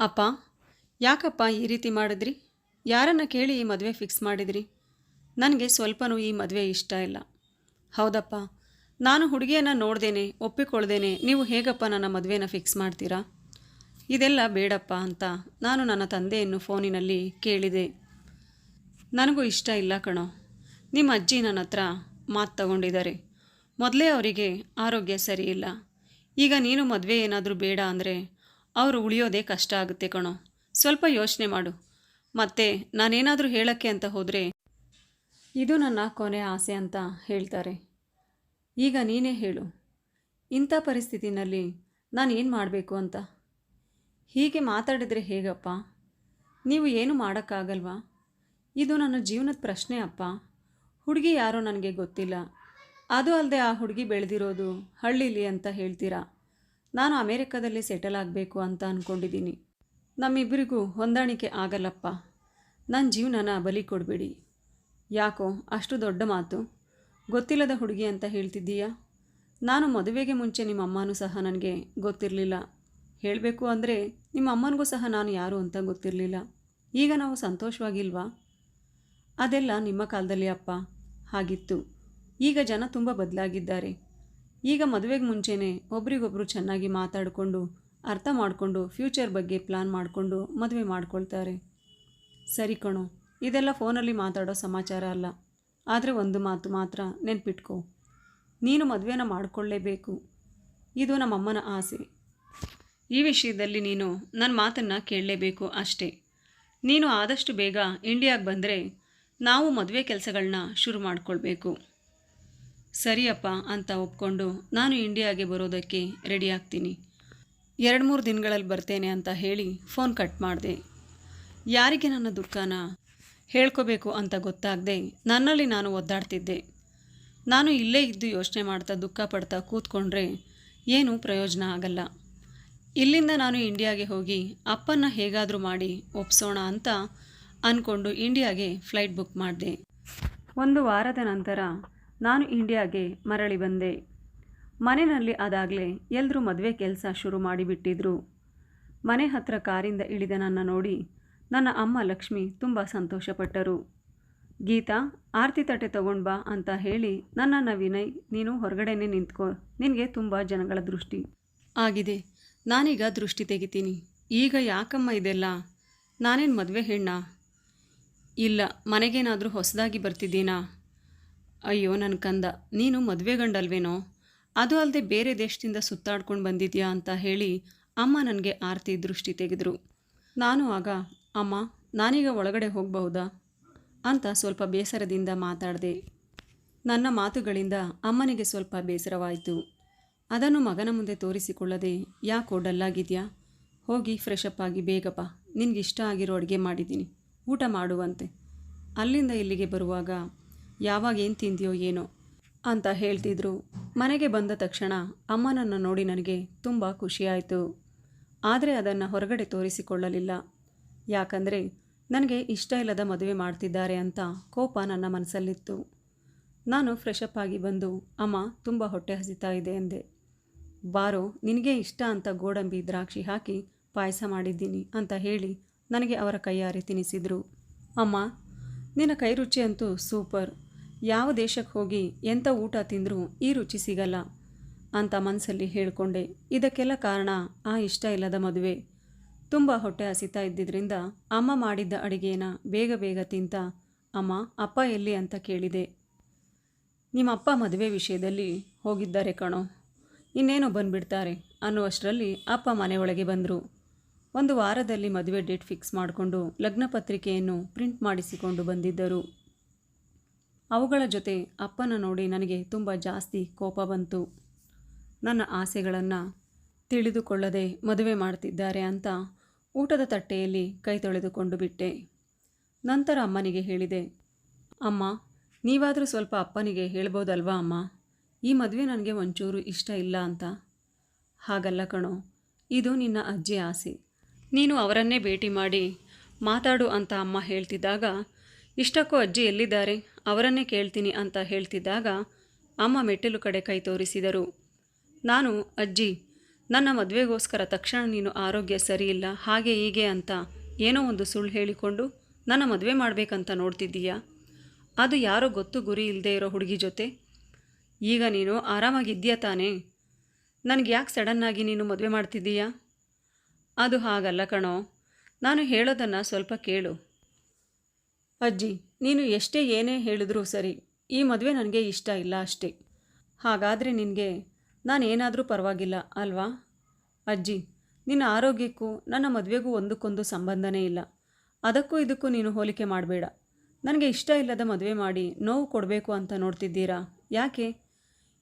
ಅಪ್ಪ, ಯಾಕಪ್ಪ ಈ ರೀತಿ ಮಾಡಿದ್ರಿ? ಯಾರನ್ನು ಕೇಳಿ ಈ ಮದುವೆ ಫಿಕ್ಸ್ ಮಾಡಿದ್ರಿ? ನನಗೆ ಸ್ವಲ್ಪನೂ ಈ ಮದುವೆ ಇಷ್ಟ ಇಲ್ಲ. ಹೌದಪ್ಪ, ನಾನು ಹುಡುಗಿಯನ್ನು ನೋಡ್ದೇನೆ, ಒಪ್ಪಿಕೊಳ್ದೇನೆ, ನೀವು ಹೇಗಪ್ಪ ನನ್ನ ಮದುವೆನ ಫಿಕ್ಸ್ ಮಾಡ್ತೀರಾ? ಇದೆಲ್ಲ ಬೇಡಪ್ಪ ಅಂತ ನಾನು ನನ್ನ ತಂದೆಯನ್ನು ಫೋನಿನಲ್ಲಿ ಕೇಳಿದೆ. ನನಗೂ ಇಷ್ಟ ಇಲ್ಲ ಕಣೋ. ನಿಮ್ಮ ಅಜ್ಜಿ ನನ್ನ ಹತ್ರ ಮಾತು ತಗೊಂಡಿದ್ದಾರೆ. ಮೊದಲೇ ಅವರಿಗೆ ಆರೋಗ್ಯ ಸರಿಯಿಲ್ಲ ಈಗ ನೀನು ಮದುವೆ ಏನಾದರೂ ಬೇಡ ಅಂದರೆ ಅವರು ಉಳಿಯೋದೇ ಕಷ್ಟ ಆಗುತ್ತೆ ಕಣೋ. ಸ್ವಲ್ಪ ಯೋಚನೆ ಮಾಡು. ಮತ್ತೆ ನಾನೇನಾದರೂ ಹೇಳೋಕ್ಕೆ ಅಂತ ಹೋದರೆ, ಇದು ನನ್ನ ಕೊನೆ ಆಸೆ ಅಂತ ಹೇಳ್ತಾರೆ. ಈಗ ನೀನೇ ಹೇಳು. ಇಂಥ ಪರಿಸ್ಥಿತಿನಲ್ಲಿ ನಾನು ಏನು ಮಾಡಬೇಕು ಅಂತ? ಹೀಗೆ ಮಾತಾಡಿದರೆ ಹೇಗಪ್ಪ? ನೀವು ಏನು ಮಾಡೋಕ್ಕಾಗಲ್ವಾ? ಇದು ನನ್ನ ಜೀವನದ ಪ್ರಶ್ನೆ ಅಪ್ಪ. ಹುಡುಗಿ ಯಾರೋ ನನಗೆ ಗೊತ್ತಿಲ್ಲ. ಅದು ಅಲ್ಲದೆ ಆ ಹುಡುಗಿ ಬೆಳೆದಿರೋದು ಹಳ್ಳಿಲಿ ಅಂತ ಹೇಳ್ತೀರಾ? ನಾನು ಅಮೇರಿಕಾದಲ್ಲಿ ಸೆಟಲ್ ಆಗಬೇಕು ಅಂತ ಅಂದ್ಕೊಂಡಿದ್ದೀನಿ ನಮ್ಮಿಬ್ಬರಿಗೂ ಹೊಂದಾಣಿಕೆ ಆಗಲ್ಲಪ್ಪ. ನನ್ನ ಜೀವನನ ಬಲಿ ಕೊಡಬೇಡಿ. ಯಾಕೋ ಅಷ್ಟು ದೊಡ್ಡ ಮಾತು. ಗೊತ್ತಿಲ್ಲದ ಹುಡುಗಿ ಅಂತ ಹೇಳ್ತಿದ್ದೀಯಾ? ನಾನು ಮದುವೆಗೆ ಮುಂಚೆ ನಿಮ್ಮ ಅಮ್ಮನೂ ಸಹ ನನಗೆ ಗೊತ್ತಿರಲಿಲ್ಲ. ಹೇಳಬೇಕು ಅಂದರೆ ನಿಮ್ಮ ಅಮ್ಮನಿಗೂ ಸಹ ನಾನು ಯಾರು ಅಂತ ಗೊತ್ತಿರಲಿಲ್ಲ. ಈಗ ನಾವು ಸಂತೋಷವಾಗಿಲ್ವಾ? ಅದೆಲ್ಲ ನಿಮ್ಮ ಕಾಲದಲ್ಲಿ ಅಪ್ಪ. ಹಾಗಿತ್ತು. ಈಗ ಜನ ತುಂಬ ಬದಲಾಗಿದ್ದಾರೆ. ಈಗ ಮದುವೆಗೆ ಮುಂಚೆನೇ ಒಬ್ರಿಗೊಬ್ರು ಚೆನ್ನಾಗಿ ಮಾತಾಡಿಕೊಂಡು, ಅರ್ಥ ಮಾಡಿಕೊಂಡು, ಫ್ಯೂಚರ್ ಬಗ್ಗೆ ಪ್ಲಾನ್ ಮಾಡಿಕೊಂಡು ಮದುವೆ ಮಾಡ್ಕೊಳ್ತಾರೆ. ಸರಿ ಕಣೋ, ಇದೆಲ್ಲ ಫೋನಲ್ಲಿ ಮಾತಾಡೋ ಸಮಾಚಾರ ಅಲ್ಲ. ಆದರೆ ಒಂದು ಮಾತು ಮಾತ್ರ ನೆನ್ಪಿಟ್ಕೋ. ನೀನು ಮದುವೆನ ಮಾಡಿಕೊಳ್ಳೇಬೇಕು ಇದು ನಮ್ಮಮ್ಮನ ಆಸೆ. ಈ ವಿಷಯದಲ್ಲಿ ನೀನು ನನ್ನ ಮಾತನ್ನು ಕೇಳಲೇಬೇಕು ಅಷ್ಟೇ. ನೀನು ಆದಷ್ಟು ಬೇಗ ಇಂಡಿಯಾಗೆ ಬಂದರೆ ನಾವು ಮದುವೆ ಕೆಲಸಗಳನ್ನ ಶುರು ಮಾಡಿಕೊಳ್ಬೇಕು. ಸರಿಯಪ್ಪ ಅಂತ ಒಪ್ಕೊಂಡು ನಾನು ಇಂಡಿಯಾಗೆ ಬರೋದಕ್ಕೆ ರೆಡಿ ಆಗ್ತೀನಿ. ಎರಡು ಮೂರು ದಿನಗಳಲ್ಲಿ ಬರ್ತೇನೆ ಅಂತ ಹೇಳಿ ಫೋನ್ ಕಟ್ ಮಾಡಿದೆ. ಯಾರಿಗೆ ನನ್ನ ದುಃಖನ ಹೇಳ್ಕೋಬೇಕು ಅಂತ ಗೊತ್ತಾಗದೆ ನನ್ನಲ್ಲಿ ನಾನು ಒದ್ದಾಡ್ತಿದ್ದೆ. ನಾನು ಇಲ್ಲೇ ಇದ್ದು ಯೋಚನೆ ಮಾಡ್ತಾ ದುಃಖ ಪಡ್ತಾ ಕೂತ್ಕೊಂಡ್ರೆ ಏನೂ ಪ್ರಯೋಜನ ಆಗಲ್ಲ. ಇಲ್ಲಿಂದ ನಾನು ಇಂಡಿಯಾಗೆ ಹೋಗಿ ಅಪ್ಪನ್ನ ಹೇಗಾದರೂ ಮಾಡಿ ಒಪ್ಸೋಣ ಅಂತ ಅಂದ್ಕೊಂಡು ಇಂಡಿಯಾಗೆ ಫ್ಲೈಟ್ ಬುಕ್ ಮಾಡಿದೆ. ಒಂದು ವಾರದ ನಂತರ ನಾನು ಇಂಡಿಯಾಗೆ ಮರಳಿ ಬಂದೆ. ಮನೆಯಲ್ಲಿ ಅದಾಗಲೇ ಎಲ್ಲರೂ ಮದುವೆ ಕೆಲಸ ಶುರು ಮಾಡಿಬಿಟ್ಟಿದ್ರು. ಮನೆ ಹತ್ರ ಕಾರಿಂದ ಇಳಿದ ನನ್ನ ನೋಡಿ ನನ್ನ ಅಮ್ಮ ಲಕ್ಷ್ಮಿ ತುಂಬ ಸಂತೋಷಪಟ್ಟರು. ಗೀತಾ, ಆರತಿ ತಟ್ಟೆ ತಗೊಂಡು ಬಾ ಅಂತ ಹೇಳಿ ನನ್ನನ್ನು ವಿನಯ್, ನೀನು ಹೊರಗಡೆನೆ ನಿಂತ್ಕೋ, ನಿನಗೆ ತುಂಬ ಜನಗಳ ದೃಷ್ಟಿ. ಆಗಿದೆ, ನಾನೀಗ ದೃಷ್ಟಿ ತೆಗಿತೀನಿ. ಈಗ ಯಾಕಮ್ಮ ಇದೆಲ್ಲ? ನಾನೇನು ಮದುವೆ ಹೆಣ್ಣ? ಇಲ್ಲ, ಮನೆಗೇನಾದರೂ ಹೊಸದಾಗಿ ಬರ್ತಿದ್ದೀನಾ? ಅಯ್ಯೋ ನನ್ನ ಕಂದ, ನೀನು ಮದುವೆ ಗಂಡಲ್ವೇನೋ? ಅದು ಅಲ್ಲದೆ ಬೇರೆ ದೇಶದಿಂದ ಸುತ್ತಾಡ್ಕೊಂಡು ಬಂದಿದ್ಯಾ ಅಂತ ಹೇಳಿ ಅಮ್ಮ ನನಗೆ ಆರತಿ ದೃಷ್ಟಿ ತೆಗೆದರು. ನಾನು ಆಗ, ಅಮ್ಮ, ನಾನೀಗ ಒಳಗಡೆ ಹೋಗಬಹುದಾ? ಅಂತ ಸ್ವಲ್ಪ ಬೇಸರದಿಂದ ಮಾತಾಡಿದೆ. ನನ್ನ ಮಾತುಗಳಿಂದ ಅಮ್ಮನಿಗೆ ಸ್ವಲ್ಪ ಬೇಸರವಾಯಿತು. ಅದನ್ನು ಮಗನ ಮುಂದೆ ತೋರಿಸಿಕೊಳ್ಳದೆ, ಯಾಕೋ ಡಲ್ಲಾಗಿದೆಯಾ? ಹೋಗಿ ಫ್ರೆಶ್ ಅಪ್ ಆಗಿ ಬೇಗಪ್ಪ ನಿನಗಿಷ್ಟ ಆಗಿರೋ ಅಡುಗೆ ಮಾಡಿದ್ದೀನಿ. ಊಟ ಮಾಡುವಂತೆ. ಅಲ್ಲಿಂದ ಇಲ್ಲಿಗೆ ಬರುವಾಗ ಯಾವಾಗ ಏನು ತಿಂದಿಯೋ ಏನೋ ಅಂತ ಹೇಳ್ತಿದ್ರು. ಮನೆಗೆ ಬಂದ ತಕ್ಷಣ ಅಮ್ಮನನ್ನು ನೋಡಿ ನನಗೆ ತುಂಬ ಖುಷಿಯಾಯಿತು ಆದರೆ ಅದನ್ನು ಹೊರಗಡೆ ತೋರಿಸಿಕೊಳ್ಳಲಿಲ್ಲ. ಯಾಕಂದರೆ ನನಗೆ ಇಷ್ಟ ಇಲ್ಲದ ಮದುವೆ ಮಾಡ್ತಿದ್ದಾರೆ ಅಂತ ಕೋಪ ನನ್ನ ಮನಸ್ಸಲ್ಲಿತ್ತು. ನಾನು ಫ್ರೆಶ್ ಅಪ್ ಆಗಿ ಬಂದು, ಅಮ್ಮ, ತುಂಬ ಹೊಟ್ಟೆ ಹಸಿತಾ ಇದೆ ಎಂದೆ ಬಾರೋ, ನಿನಗೆ ಇಷ್ಟ ಅಂತ ಗೋಡಂಬಿ ದ್ರಾಕ್ಷಿ ಹಾಕಿ ಪಾಯಸ ಮಾಡಿದ್ದೀನಿ ಅಂತ ಹೇಳಿ ನನಗೆ ಅವರ ಕೈಯಾರೆ ತಿನಿಸಿದರು ಅಮ್ಮ, ನಿನ್ನ ಕೈ ರುಚಿ ಅಂತೂ ಸೂಪರ್. ಯಾವ ದೇಶಕ್ಕೆ ಹೋಗಿ ಎಂಥ ಊಟ ತಿಂದರೂ ಈ ರುಚಿ ಸಿಗಲ್ಲ ಅಂತ ಮನಸ್ಸಲ್ಲಿ ಹೇಳಿಕೊಂಡೆ. ಇದಕ್ಕೆಲ್ಲ ಕಾರಣ ಆ ಇಷ್ಟ ಇಲ್ಲದ ಮದುವೆ. ತುಂಬ ಹೊಟ್ಟೆ ಹಸಿತಾ ಇದ್ದಿದ್ದರಿಂದ ಅಮ್ಮ ಮಾಡಿದ್ದ ಅಡಿಗೆನ ಬೇಗ ಬೇಗ ತಿಂತ ಅಮ್ಮ, ಅಪ್ಪ ಎಲ್ಲಿ? ಅಂತ ಕೇಳಿದೆ. ನಿಮ್ಮ ಅಪ್ಪ ಮದುವೆ ವಿಷಯದಲ್ಲಿ ಹೋಗಿದ್ದಾರೆ ಕಣೋ. ಇನ್ನೇನೋ ಬಂದುಬಿಡ್ತಾರೆ? ಅನ್ನುವಷ್ಟರಲ್ಲಿ ಅಪ್ಪ ಮನೆಯೊಳಗೆ ಬಂದರು. ಒಂದು ವಾರದಲ್ಲಿ ಮದುವೆ ಡೇಟ್ ಫಿಕ್ಸ್ ಮಾಡಿಕೊಂಡು ಲಗ್ನ ಪತ್ರಿಕೆಯನ್ನು ಪ್ರಿಂಟ್ ಮಾಡಿಸಿಕೊಂಡು ಬಂದಿದ್ದರು. ಅವುಗಳ ಜೊತೆ ಅಪ್ಪನ ನೋಡಿ ನನಗೆ ತುಂಬ ಜಾಸ್ತಿ ಕೋಪ ಬಂತು. ನನ್ನ ಆಸೆಗಳನ್ನು ತಿಳಿದುಕೊಳ್ಳದೆ ಮದುವೆ ಮಾಡ್ತಿದ್ದಾರೆ ಅಂತ ಊಟದ ತಟ್ಟೆಯಲ್ಲಿ ಕೈ ತೊಳೆದುಕೊಂಡು ಬಿಟ್ಟೆ. ನಂತರ ಅಮ್ಮನಿಗೆ ಹೇಳಿದೆ, ಅಮ್ಮ, ನೀವಾದರೂ ಸ್ವಲ್ಪ ಅಪ್ಪನಿಗೆ ಹೇಳ್ಬೋದಲ್ವಾ ಅಮ್ಮ? ಈ ಮದುವೆ ನನಗೆ ಒಂಚೂರು ಇಷ್ಟ ಇಲ್ಲ ಅಂತ. ಹಾಗಲ್ಲ ಕಣೋ, ಇದು ನಿನ್ನ ಅಜ್ಜಿ ಆಸೆ. ನೀನು ಅವರನ್ನೇ ಭೇಟಿ ಮಾಡಿ ಮಾತಾಡು ಅಂತ ಅಮ್ಮ ಹೇಳ್ತಿದ್ದಾಗ, ಇಷ್ಟಕ್ಕೂ ಅಜ್ಜಿ ಎಲ್ಲಿದ್ದಾರೆ? ಅವರನ್ನೇ ಕೇಳ್ತೀನಿ ಅಂತ ಹೇಳ್ತಿದ್ದಾಗ ಅಮ್ಮ ಮೆಟ್ಟಿಲು ಕಡೆ ಕೈ ತೋರಿಸಿದರು. ನಾನು, ಅಜ್ಜಿ, ನನ್ನ ಮದುವೆಗೋಸ್ಕರ ತಕ್ಷಣ ನೀನು ಆರೋಗ್ಯ ಸರಿಯಿಲ್ಲ ಹಾಗೆ ಹೀಗೆ ಅಂತ ಏನೋ ಒಂದು ಸುಳ್ಳು ಹೇಳಿಕೊಂಡು ನನ್ನ ಮದುವೆ ಮಾಡಬೇಕಂತ ನೋಡ್ತಿದ್ದೀಯಾ? ಅದು ಯಾರೋ ಗೊತ್ತು ಗುರಿ ಇಲ್ಲದೆ ಇರೋ ಹುಡುಗಿ ಜೊತೆ. ಈಗ ನೀನು ಆರಾಮಾಗಿದ್ದೀಯಾ ತಾನೇ? ನನಗೆ ಯಾಕೆ ಸಡನ್ನಾಗಿ ನೀನು ಮದುವೆ ಮಾಡ್ತಿದ್ದೀಯಾ? ಅದು ಹಾಗಲ್ಲ ಕಣೋ. ನಾನು ಹೇಳೋದನ್ನು ಸ್ವಲ್ಪ ಕೇಳು. ಅಜ್ಜಿ, ನೀನು ಎಷ್ಟೇ ಏನೇ ಹೇಳಿದ್ರೂ ಸರಿ, ಈ ಮದುವೆ ನನಗೆ ಇಷ್ಟ ಇಲ್ಲ ಅಷ್ಟೇ. ಹಾಗಾದರೆ ನಿನಗೆ, ನಾನೇನಾದರೂ ಪರವಾಗಿಲ್ಲ, ಅಲ್ವಾ? ಅಜ್ಜಿ, ನಿನ್ನ ಆರೋಗ್ಯಕ್ಕೂ ನನ್ನ ಮದುವೆಗೂ ಒಂದಕ್ಕೊಂದು ಸಂಬಂಧನೇ ಇಲ್ಲ. ಅದಕ್ಕೂ ಇದಕ್ಕೂ ನೀನು ಹೋಲಿಕೆ ಮಾಡಬೇಡ. ನನಗೆ ಇಷ್ಟ ಇಲ್ಲದ ಮದುವೆ ಮಾಡಿ ನೋವು ಕೊಡಬೇಕು ಅಂತ ನೋಡ್ತಿದ್ದೀರಾ? ಯಾಕೆ?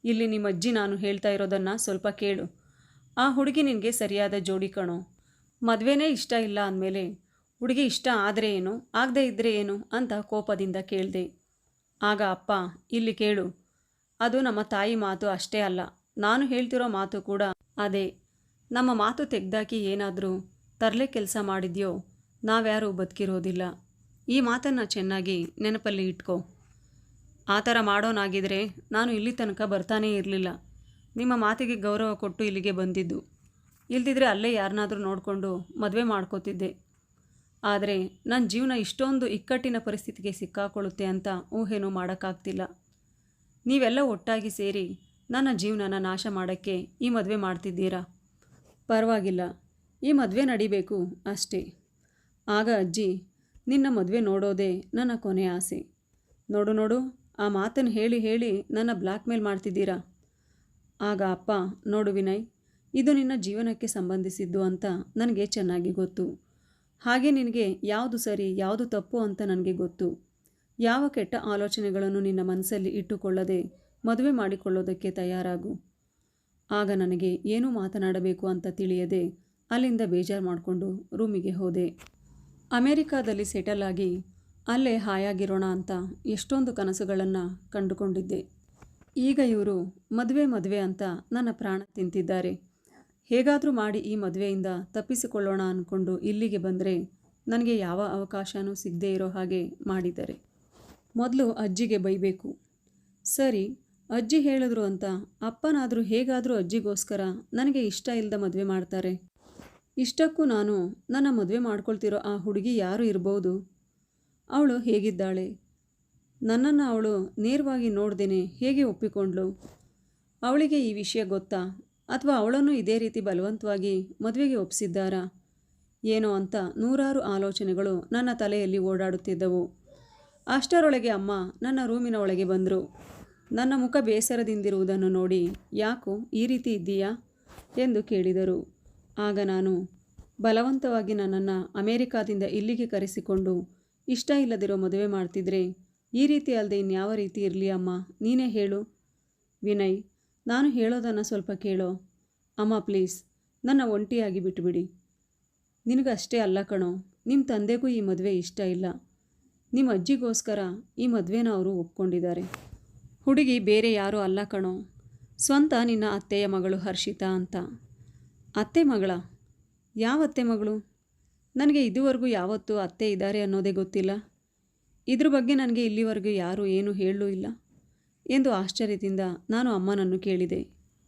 ಇಲ್ಲಿ ನಿಮ್ಮ ಅಜ್ಜಿ ನಾನು ಹೇಳ್ತಾ ಇರೋದನ್ನು ಸ್ವಲ್ಪ ಕೇಳು. ಆ ಹುಡುಗಿ ನಿನಗೆ ಸರಿಯಾದ ಜೋಡಿ ಕಣೋ. ಮದುವೆನೇ ಇಷ್ಟ ಇಲ್ಲ ಅಂದಮೇಲೆ ಹುಡುಗಿ ಇಷ್ಟ ಆದರೆ ಏನು? ಆಗದೇ ಇದ್ದರೆ ಏನು? ಅಂತ ಕೋಪದಿಂದ ಕೇಳಿದೆ. ಆಗ ಅಪ್ಪ, ಇಲ್ಲಿ ಕೇಳು. ಅದು ನಮ್ಮ ತಾಯಿ ಮಾತು ಅಷ್ಟೇ ಅಲ್ಲ. ನಾನು ಹೇಳ್ತಿರೋ ಮಾತು ಕೂಡ ಅದೇ. ನಮ್ಮ ಮಾತು ತೆಗ್ದಾಕಿ ಏನಾದರೂ ತರಲೆ ಕೆಲಸ ಮಾಡಿದ್ಯೋ? ನಾವ್ಯಾರೂ ಬದುಕಿರೋದಿಲ್ಲ. ಈ ಮಾತನ್ನು ಚೆನ್ನಾಗಿ ನೆನಪಲ್ಲಿ ಇಟ್ಕೋ. ಆ ಥರ ಮಾಡೋನಾಗಿದ್ದರೆ ನಾನು ಇಲ್ಲಿ ತನಕ ಬರ್ತಾನೇ ಇರಲಿಲ್ಲ. ನಿಮ್ಮ ಮಾತಿಗೆ ಗೌರವ ಕೊಟ್ಟು ಇಲ್ಲಿಗೆ ಬಂದಿದ್ದು. ಇಲ್ದಿದ್ರೆ ಅಲ್ಲೇ ಯಾರನ್ನಾದರೂ ನೋಡಿಕೊಂಡು ಮದುವೆ ಮಾಡ್ಕೋತಿದ್ದೆ. ಆದರೆ ನನ್ನ ಜೀವನ ಇಷ್ಟೊಂದು ಇಕ್ಕಟ್ಟಿನ ಪರಿಸ್ಥಿತಿಗೆ ಸಿಕ್ಕಾಕೊಳ್ಳುತ್ತೆ ಅಂತ ಊಹೆನೂ ಮಾಡೋಕ್ಕಾಗ್ತಿಲ್ಲ. ನೀವೆಲ್ಲ ಒಟ್ಟಾಗಿ ಸೇರಿ ನನ್ನ ಜೀವನನ ನಾಶ ಮಾಡೋಕ್ಕೆ ಈ ಮದುವೆ ಮಾಡ್ತಿದ್ದೀರಾ? ಪರವಾಗಿಲ್ಲ. ಈ ಮದುವೆ ನಡಿಬೇಕು ಅಷ್ಟೇ. ಆಗ ಅಜ್ಜಿ, ನಿನ್ನ ಮದುವೆ ನೋಡೋದೇ ನನ್ನ ಕೊನೆ ಆಸೆ. ನೋಡು ನೋಡು, ಆ ಮಾತನ್ನು ಹೇಳಿ ಹೇಳಿ ನನ್ನ ಬ್ಲ್ಯಾಕ್ ಮೇಲ್ ಮಾಡ್ತಿದ್ದೀರಾ? ಆಗ ಅಪ್ಪ, ನೋಡು ವಿನಯ್, ಇದು ನಿನ್ನ ಜೀವನಕ್ಕೆ ಸಂಬಂಧಿಸಿದ್ದು ಅಂತ ನನಗೆ ಚೆನ್ನಾಗಿ ಗೊತ್ತು. ಹಾಗೆ ನಿನಗೆ ಯಾವುದು ಸರಿ, ಯಾವುದು ತಪ್ಪು ಅಂತ ನನಗೆ ಗೊತ್ತು. ಯಾವ ಕೆಟ್ಟ ಆಲೋಚನೆಗಳನ್ನು ನಿನ್ನ ಮನಸ್ಸಲ್ಲಿ ಇಟ್ಟುಕೊಳ್ಳದೆ ಮದುವೆ ಮಾಡಿಕೊಳ್ಳೋದಕ್ಕೆ ತಯಾರಾಗು. ಆಗ ನನಗೆ ಏನು ಮಾತನಾಡಬೇಕು ಅಂತ ತಿಳಿಯದೆ ಅಲ್ಲಿಂದ ಬೇಜಾರು ಮಾಡಿಕೊಂಡು ರೂಮಿಗೆ ಹೋದೆ. ಅಮೇರಿಕಾದಲ್ಲಿ ಸೆಟಲ್ ಆಗಿ ಅಲ್ಲೇ ಹಾಯಾಗಿರೋಣ ಅಂತ ಎಷ್ಟೊಂದು ಕನಸುಗಳನ್ನು ಕಂಡುಕೊಂಡಿದ್ದೆ. ಈಗ ಇವರು ಮದುವೆ ಮದುವೆ ಅಂತ ನನ್ನ ಪ್ರಾಣ ತಿಂತಿದ್ದಾರೆ. ಹೇಗಾದರೂ ಮಾಡಿ ಈ ಮದುವೆಯಿಂದ ತಪ್ಪಿಸಿಕೊಳ್ಳೋಣ ಅಂದ್ಕೊಂಡು ಇಲ್ಲಿಗೆ ಬಂದರೆ ನನಗೆ ಯಾವ ಅವಕಾಶನೂ ಸಿಗದೇ ಇರೋ ಹಾಗೆ ಮಾಡಿದ್ದಾರೆ. ಮೊದಲು ಅಜ್ಜಿಗೆ ಬೈಬೇಕು. ಸರಿ, ಅಜ್ಜಿ ಹೇಳಿದ್ರು ಅಂತ ಅಪ್ಪನಾದರೂ ಹೇಗಾದರೂ ಅಜ್ಜಿಗೋಸ್ಕರ ನನಗೆ ಇಷ್ಟ ಇಲ್ಲದ ಮದುವೆ ಮಾಡ್ತಾರೆ. ಇಷ್ಟಕ್ಕೂ ನಾನು ನನ್ನ ಮದುವೆ ಮಾಡ್ಕೊಳ್ತಿರೋ ಆ ಹುಡುಗಿ ಯಾರು ಇರ್ಬೋದು? ಅವಳು ಹೇಗಿದ್ದಾಳೆ? ನನ್ನನ್ನು ಅವಳು ನೇರವಾಗಿ ನೋಡ್ದೇನೆ ಹೇಗೆ ಒಪ್ಪಿಕೊಂಡ್ಳು? ಅವಳಿಗೆ ಈ ವಿಷಯ ಗೊತ್ತಾ? ಅಥವಾ ಅವಳನ್ನು ಇದೇ ರೀತಿ ಬಲವಂತವಾಗಿ ಮದುವೆಗೆ ಒಪ್ಪಿಸಿದ್ದಾರಾ? ಏನೋ ಅಂತ ನೂರಾರು ಆಲೋಚನೆಗಳು ನನ್ನ ತಲೆಯಲ್ಲಿ ಓಡಾಡುತ್ತಿದ್ದವು. ಅಷ್ಟರೊಳಗೆ ಅಮ್ಮ ನನ್ನ ರೂಮಿನ ಒಳಗೆ ಬಂದರು. ನನ್ನ ಮುಖ ಬೇಸರದಿಂದಿರುವುದನ್ನು ನೋಡಿ, ಯಾಕೋ, ಈ ರೀತಿ ಇದ್ದೀಯಾ? ಎಂದು ಕೇಳಿದರು. ಆಗ ನಾನು ಬಲವಂತವಾಗಿ ನನ್ನನ್ನು ಅಮೇರಿಕಾದಿಂದ ಇಲ್ಲಿಗೆ ಕರೆಸಿಕೊಂಡು, ಇಷ್ಟ ಇಲ್ಲದಿರೋ ಮದುವೆ ಮಾಡ್ತಿದ್ರೆ ಈ ರೀತಿ ಅಲ್ಲದೆ ಇನ್ಯಾವ ರೀತಿ ಇರಲಿ ಅಮ್ಮ? ನೀನೇ ಹೇಳು. ವಿನಯ್ ನಾನು ಹೇಳೋದನ್ನು ಸ್ವಲ್ಪ ಕೇಳೋ. ಅಮ್ಮ, ಪ್ಲೀಸ್. ನನ್ನ ಒಂಟಿಯಾಗಿ ಬಿಟ್ಟುಬಿಡಿ ನಿನಗಷ್ಟೇ ಅಲ್ಲ ಕಣೋ. ನಿಮ್ಮ ತಂದೆಗೂ ಈ ಮದುವೆ ಇಷ್ಟ ಇಲ್ಲ. ನಿಮ್ಮ ಅಜ್ಜಿಗೋಸ್ಕರ ಈ ಮದುವೆನ ಅವರು ಒಪ್ಕೊಂಡಿದ್ದಾರೆ. ಹುಡುಗಿ ಬೇರೆ ಯಾರೂ ಅಲ್ಲ ಕಣೋ. ಸ್ವಂತ ನಿನ್ನ ಅತ್ತೆಯ ಮಗಳು ಹರ್ಷಿತಾ ಅಂತ. ಅತ್ತೆ ಮಗಳ? ಯಾವ ಅತ್ತೆ ಮಗಳು? ನನಗೆ ಇದುವರೆಗೂ ಯಾವತ್ತೂ ಅತ್ತೆ ಇದ್ದಾರೆ ಅನ್ನೋದೇ ಗೊತ್ತಿಲ್ಲ. ಇದ್ರ ಬಗ್ಗೆ ನನಗೆ ಇಲ್ಲಿವರೆಗೂ ಯಾರೂ ಏನೂ ಹೇಳಲೂ ಇಲ್ಲ. ಎಂದು ಆಶ್ಚರ್ಯದಿಂದ ನಾನು ಅಮ್ಮನನ್ನು ಕೇಳಿದೆ.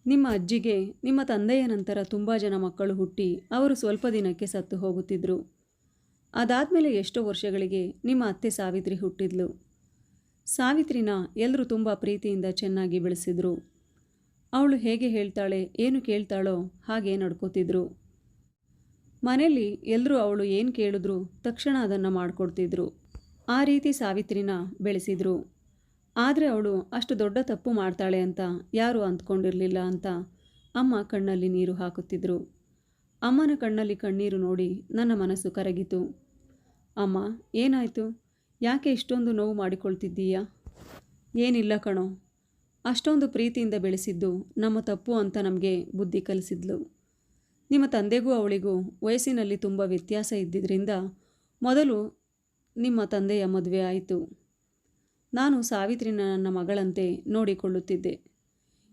ನಿಮ್ಮ ಅಜ್ಜಿಗೆ ನಿಮ್ಮ ತಂದೆಯ ನಂತರ ತುಂಬ ಜನ ಮಕ್ಕಳು ಹುಟ್ಟಿ ಅವರು ಸ್ವಲ್ಪ ದಿನಕ್ಕೆ ಸತ್ತು ಹೋಗುತ್ತಿದ್ದರು ಅದಾದಮೇಲೆ ಎಷ್ಟೋ ವರ್ಷಗಳಿಗೆ ನಿಮ್ಮ ಅತ್ತೆ ಸಾವಿತ್ರಿ ಹುಟ್ಟಿದ್ಲು. ಸಾವಿತ್ರಿನ ಎಲ್ಲರೂ ತುಂಬ ಪ್ರೀತಿಯಿಂದ ಚೆನ್ನಾಗಿ ಬೆಳೆಸಿದ್ರು. ಅವಳು ಹೇಗೆ ಹೇಳ್ತಾಳೆ, ಏನು ಕೇಳ್ತಾಳೋ ಹಾಗೆ ನಡ್ಕೋತಿದ್ರು. ಮನೆಯಲ್ಲಿ ಎಲ್ಲರೂ ಅವಳು ಏನು ಕೇಳಿದ್ರು ತಕ್ಷಣ ಅದನ್ನು ಮಾಡಿಕೊಡ್ತಿದ್ರು. ಆ ರೀತಿ ಸಾವಿತ್ರಿನ ಬೆಳೆಸಿದ್ರು. ಆದರೆ ಅವಳು ಅಷ್ಟು ದೊಡ್ಡ ತಪ್ಪು ಮಾಡ್ತಾಳೆ ಅಂತ ಯಾರೂ ಅಂದ್ಕೊಂಡಿರಲಿಲ್ಲ ಅಂತ ಅಮ್ಮ ಕಣ್ಣಲ್ಲಿ ನೀರು ಹಾಕುತ್ತಿದ್ದರು ಅಮ್ಮನ ಕಣ್ಣಲ್ಲಿ ಕಣ್ಣೀರು ನೋಡಿ ನನ್ನ ಮನಸ್ಸು ಕರಗಿತು. ಅಮ್ಮ, ಏನಾಯಿತು? ಯಾಕೆ ಇಷ್ಟೊಂದು ನೋವು ಮಾಡಿಕೊಳ್ತಿದ್ದೀಯಾ? ಏನಿಲ್ಲ ಕಣೋ. ಅಷ್ಟೊಂದು ಪ್ರೀತಿಯಿಂದ ಬೆಳೆಸಿದ್ದು ನಮ್ಮ ತಪ್ಪು ಅಂತ ನಮಗೆ ಬುದ್ಧಿ ಕಲಿಸಿದ್ಲು. ನಿಮ್ಮ ತಂದೆಗೂ ಅವಳಿಗೂ ವಯಸ್ಸಿನಲ್ಲಿ ತುಂಬ ವ್ಯತ್ಯಾಸ ಇದ್ದಿದ್ದರಿಂದ ಮೊದಲು ನಿಮ್ಮ ತಂದೆಯ ಮದುವೆ ಆಯಿತು. ನಾನು ಸಾವಿತ್ರಿನ ನನ್ನ ಮಗಳಂತೆ ನೋಡಿಕೊಳ್ಳುತ್ತಿದ್ದೆ.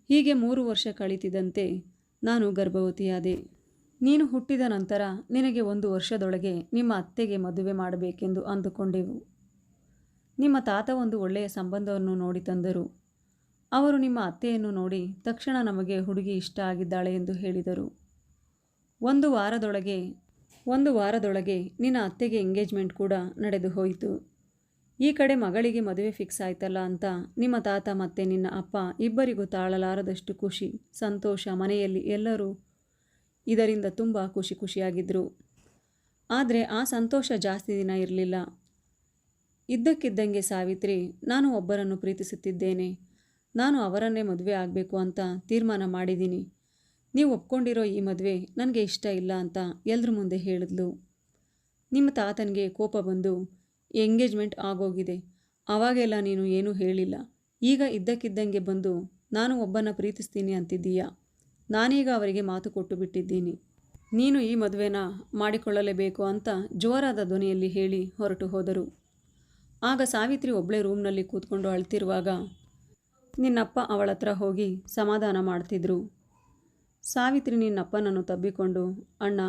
ಹೀಗೆ ಮೂರು ವರ್ಷ ಕಳೀತಿದ್ದಂತೆ ನಾನು ಗರ್ಭವತಿಯಾದೆ. ನೀನು ಹುಟ್ಟಿದ ನಂತರ ನಿನಗೆ ಒಂದು ವರ್ಷದೊಳಗೆ ನಿಮ್ಮ ಅತ್ತೆಗೆ ಮದುವೆ ಮಾಡಬೇಕೆಂದು ಅಂದುಕೊಂಡೆವು. ನಿಮ್ಮ ತಾತ ಒಂದು ಒಳ್ಳೆಯ ಸಂಬಂಧವನ್ನು ನೋಡಿ ತಂದರು. ಅವರು ನಿಮ್ಮ ಅತ್ತೆಯನ್ನು ನೋಡಿ ತಕ್ಷಣ ನಮಗೆ ಹುಡುಗಿ ಇಷ್ಟ ಆಗಿದ್ದಾಳೆ ಎಂದು ಹೇಳಿದರು. ಒಂದು ವಾರದೊಳಗೆ ಒಂದು ವಾರದೊಳಗೆ ನಿನ್ನ ಅತ್ತೆಗೆ ಎಂಗೇಜ್ಮೆಂಟ್ ಕೂಡ ನಡೆದು ಹೋಯಿತು ಈ ಕಡೆ ಮಗಳಿಗೆ ಮದುವೆ ಫಿಕ್ಸ್ ಆಯ್ತಲ್ಲ ಅಂತ ನಿಮ್ಮ ತಾತ ಮತ್ತು ನಿನ್ನ ಅಪ್ಪ ಇಬ್ಬರಿಗೂ ತಾಳಲಾರದಷ್ಟು ಖುಷಿ, ಸಂತೋಷ, ಮನೆಯಲ್ಲಿ ಎಲ್ಲರೂ ಇದರಿಂದ ತುಂಬ ಖುಷಿ ಖುಷಿಯಾಗಿದ್ದರು ಆದರೆ ಆ ಸಂತೋಷ ಜಾಸ್ತಿ ದಿನ ಇರಲಿಲ್ಲ. ಇದ್ದಕ್ಕಿದ್ದಂಗೆ ಸಾವಿತ್ರಿ, ನಾನು ಒಬ್ಬರನ್ನು ಪ್ರೀತಿಸುತ್ತಿದ್ದೇನೆ. ನಾನು ಅವರನ್ನೇ ಮದುವೆ ಆಗಬೇಕು ಅಂತ ತೀರ್ಮಾನ ಮಾಡಿದ್ದೀನಿ. ನೀವು ಒಪ್ಕೊಂಡಿರೋ ಈ ಮದುವೆ ನನಗೆ ಇಷ್ಟ ಇಲ್ಲ ಅಂತ ಎಲ್ಲರ ಮುಂದೆ ಹೇಳಿದ್ಲು. ನಿಮ್ಮ ತಾತನಿಗೆ ಕೋಪ ಬಂದು ಎಂಗೇಜ್ಮೆಂಟ್ ಆಗೋಗಿದೆ. ಆವಾಗೆಲ್ಲ ನೀನು ಏನೂ ಹೇಳಿಲ್ಲ. ಈಗ ಇದ್ದಕ್ಕಿದ್ದಂಗೆ ಬಂದು ನಾನು ಒಬ್ಬನ ಪ್ರೀತಿಸ್ತೀನಿ ಅಂತಿದ್ದೀಯಾ? ನಾನೀಗ ಅವರಿಗೆ ಮಾತು ಕೊಟ್ಟು ಬಿಟ್ಟಿದ್ದೀನಿ. ನೀನು ಈ ಮದುವೆನ ಮಾಡಿಕೊಳ್ಳಲೇಬೇಕು ಅಂತ ಜೋರಾದ ಧ್ವನಿಯಲ್ಲಿ ಹೇಳಿ ಹೊರಟು ಹೋದರು. ಆಗ ಸಾವಿತ್ರಿ ಒಬ್ಬಳೇ ರೂಮ್ನಲ್ಲಿ ಕೂತ್ಕೊಂಡು ಅಳ್ತಿರುವಾಗ ನಿನ್ನಪ್ಪ ಅವಳ ಹತ್ರ ಹೋಗಿ ಸಮಾಧಾನ ಮಾಡ್ತಿದ್ರು. ಸಾವಿತ್ರಿ ನಿನ್ನಪ್ಪನನ್ನು ತಬ್ಬಿಕೊಂಡು, ಅಣ್ಣ,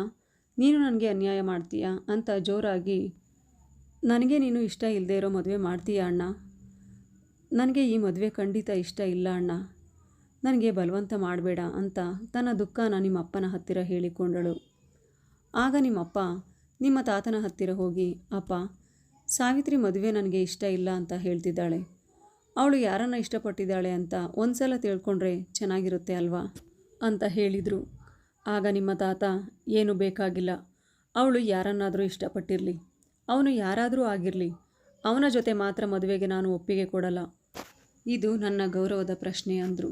ನೀನು ನನಗೆ ಅನ್ಯಾಯ ಮಾಡ್ತೀಯಾ? ಅಂತ ಜೋರಾಗಿ ನನಗೆ ನೀನು ಇಷ್ಟ ಇಲ್ಲದೆ ಇರೋ ಮದುವೆ ಮಾಡ್ತೀಯಾ ಅಣ್ಣ? ನನಗೆ ಈ ಮದುವೆ ಖಂಡಿತ ಇಷ್ಟ ಇಲ್ಲ ಅಣ್ಣ. ನನಗೆ ಬಲವಂತ ಮಾಡಬೇಡ ಅಂತ ತನ್ನ ದುಃಖನ ನಿಮ್ಮ ಅಪ್ಪನ ಹತ್ತಿರ ಹೇಳಿಕೊಂಡಳು. ಆಗ ನಿಮ್ಮಪ್ಪ, ನಿಮ್ಮ ತಾತನ ಹತ್ತಿರ ಹೋಗಿ, ಅಪ್ಪ, ಸಾವಿತ್ರಿ ಮದುವೆ ನನಗೆ ಇಷ್ಟ ಇಲ್ಲ ಅಂತ ಹೇಳ್ತಿದ್ದಾಳೆ. ಅವಳು ಯಾರನ್ನು ಇಷ್ಟಪಟ್ಟಿದ್ದಾಳೆ ಅಂತ ಒಂದ್ಸಲ ತಿಳ್ಕೊಂಡ್ರೆ ಚೆನ್ನಾಗಿರುತ್ತೆ ಅಲ್ವಾ? ಅಂತ ಹೇಳಿದರು. ಆಗ ನಿಮ್ಮ ತಾತ, ಏನು ಬೇಕಾಗಿಲ್ಲ. ಅವಳು ಯಾರನ್ನಾದರೂ ಇಷ್ಟಪಟ್ಟಿರಲಿ. ಅವನು ಯಾರಾದರೂ ಆಗಿರಲಿ, ಅವನ ಜೊತೆ ಮಾತ್ರ ಮದುವೆಗೆ ನಾನು ಒಪ್ಪಿಗೆ ಕೊಡಲ್ಲ. ಇದು ನನ್ನ ಗೌರವದ ಪ್ರಶ್ನೆ ಅಂದರು.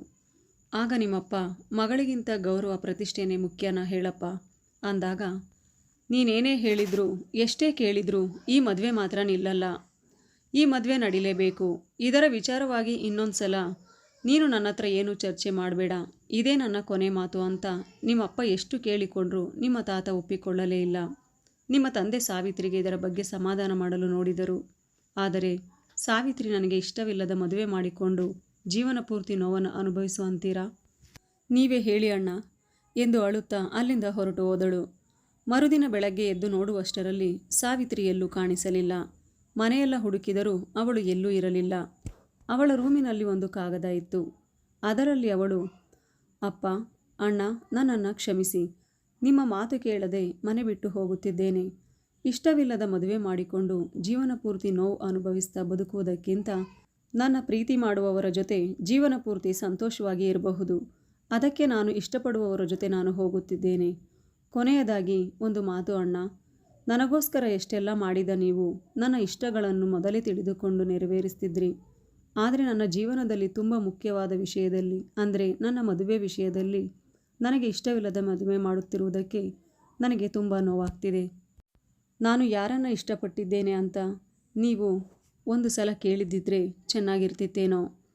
ಆಗ ನಿಮ್ಮಪ್ಪ, ಮಗಳಿಗಿಂತ ಗೌರವ ಪ್ರತಿಷ್ಠೆನೇ ಮುಖ್ಯನ ಹೇಳಪ್ಪ ಅಂದಾಗ, ನೀನೇನೇ ಹೇಳಿದ್ರು, ಎಷ್ಟೇ ಕೇಳಿದ್ರು ಈ ಮದುವೆ ಮಾತ್ರ ನಿಲ್ಲಲ್ಲ. ಈ ಮದುವೆ ನಡಿಲೇಬೇಕು. ಇದರ ವಿಚಾರವಾಗಿ ಇನ್ನೊಂದು ಸಲ ನೀನು ನನ್ನ ಹತ್ರ ಏನು ಚರ್ಚೆ ಮಾಡಬೇಡ. ಇದೇ ನನ್ನ ಕೊನೆ ಮಾತು ಅಂತ ನಿಮ್ಮಪ್ಪ ಎಷ್ಟು ಕೇಳಿಕೊಂಡ್ರು ನಿಮ್ಮ ತಾತ ಒಪ್ಪಿಕೊಳ್ಳಲೇ ಇಲ್ಲ. ನಿಮ್ಮ ತಂದೆ ಸಾವಿತ್ರಿಗೆ ಇದರ ಬಗ್ಗೆ ಸಮಾಧಾನ ಮಾಡಲು ನೋಡಿದರು. ಆದರೆ ಸಾವಿತ್ರಿ ನನಗೆ ಇಷ್ಟವಿಲ್ಲದ ಮದುವೆ ಮಾಡಿಕೊಂಡು ಜೀವನ ಪೂರ್ತಿ ನೋವನ್ನು ಅನುಭವಿಸುವಂತೀರಾ? ನೀವೇ ಹೇಳಿ ಅಣ್ಣ, ಎಂದು ಅಳುತ್ತಾ ಅಲ್ಲಿಂದ ಹೊರಟು ಹೋದಳು. ಮರುದಿನ ಬೆಳಗ್ಗೆ ಎದ್ದು ನೋಡುವಷ್ಟರಲ್ಲಿ ಸಾವಿತ್ರಿ ಎಲ್ಲೂ ಕಾಣಿಸಲಿಲ್ಲ. ಮನೆಯೆಲ್ಲ ಹುಡುಕಿದರೂ ಅವಳು ಎಲ್ಲೂ ಇರಲಿಲ್ಲ. ಅವಳ ರೂಮಿನಲ್ಲಿ ಒಂದು ಕಾಗದ ಇತ್ತು. ಅದರಲ್ಲಿ ಅವಳು, ಅಪ್ಪ, ಅಣ್ಣ, ನನ್ನನ್ನು ಕ್ಷಮಿಸಿ. ನಿಮ್ಮ ಮಾತು ಕೇಳದೆ ಮನೆ ಬಿಟ್ಟು ಹೋಗುತ್ತಿದ್ದೇನೆ. ಇಷ್ಟವಿಲ್ಲದ ಮದುವೆ ಮಾಡಿಕೊಂಡು ಜೀವನ ಪೂರ್ತಿ ನೋವು ಅನುಭವಿಸ್ತಾ ಬದುಕುವುದಕ್ಕಿಂತ ನನ್ನ ಪ್ರೀತಿ ಮಾಡುವವರ ಜೊತೆ ಜೀವನ ಪೂರ್ತಿ ಸಂತೋಷವಾಗಿ ಇರಬಹುದು. ಅದಕ್ಕೆ ನಾನು ಇಷ್ಟಪಡುವವರ ಜೊತೆ ನಾನು ಹೋಗುತ್ತಿದ್ದೇನೆ. ಕೊನೆಯದಾಗಿ ಒಂದು ಮಾತು ಅಣ್ಣ. ನನಗೋಸ್ಕರ ಎಷ್ಟೆಲ್ಲ ಮಾಡಿದ ನೀವು ನನ್ನ ಇಷ್ಟಗಳನ್ನು ಮೊದಲೇ ತಿಳಿದುಕೊಂಡು ನೆರವೇರಿಸ್ತಿದ್ರಿ. ಆದರೆ ನನ್ನ ಜೀವನದಲ್ಲಿ ತುಂಬ ಮುಖ್ಯವಾದ ವಿಷಯದಲ್ಲಿ, ಅಂದರೆ ನನ್ನ ಮದುವೆ ವಿಷಯದಲ್ಲಿ ನನಗೆ ಇಷ್ಟವಿಲ್ಲದ ಮದುವೆ ಮಾಡುತ್ತಿರುವುದಕ್ಕೆ ನನಗೆ ತುಂಬ ನೋವಾಗ್ತಿದೆ. ನಾನು ಯಾರನ್ನು ಇಷ್ಟಪಟ್ಟಿದ್ದೇನೆ ಅಂತ ನೀವು ಒಂದು ಸಲ ಕೇಳಿದ್ದಿದ್ರೆ ಚೆನ್ನಾಗಿರ್ತಿತ್ತೇನೋ.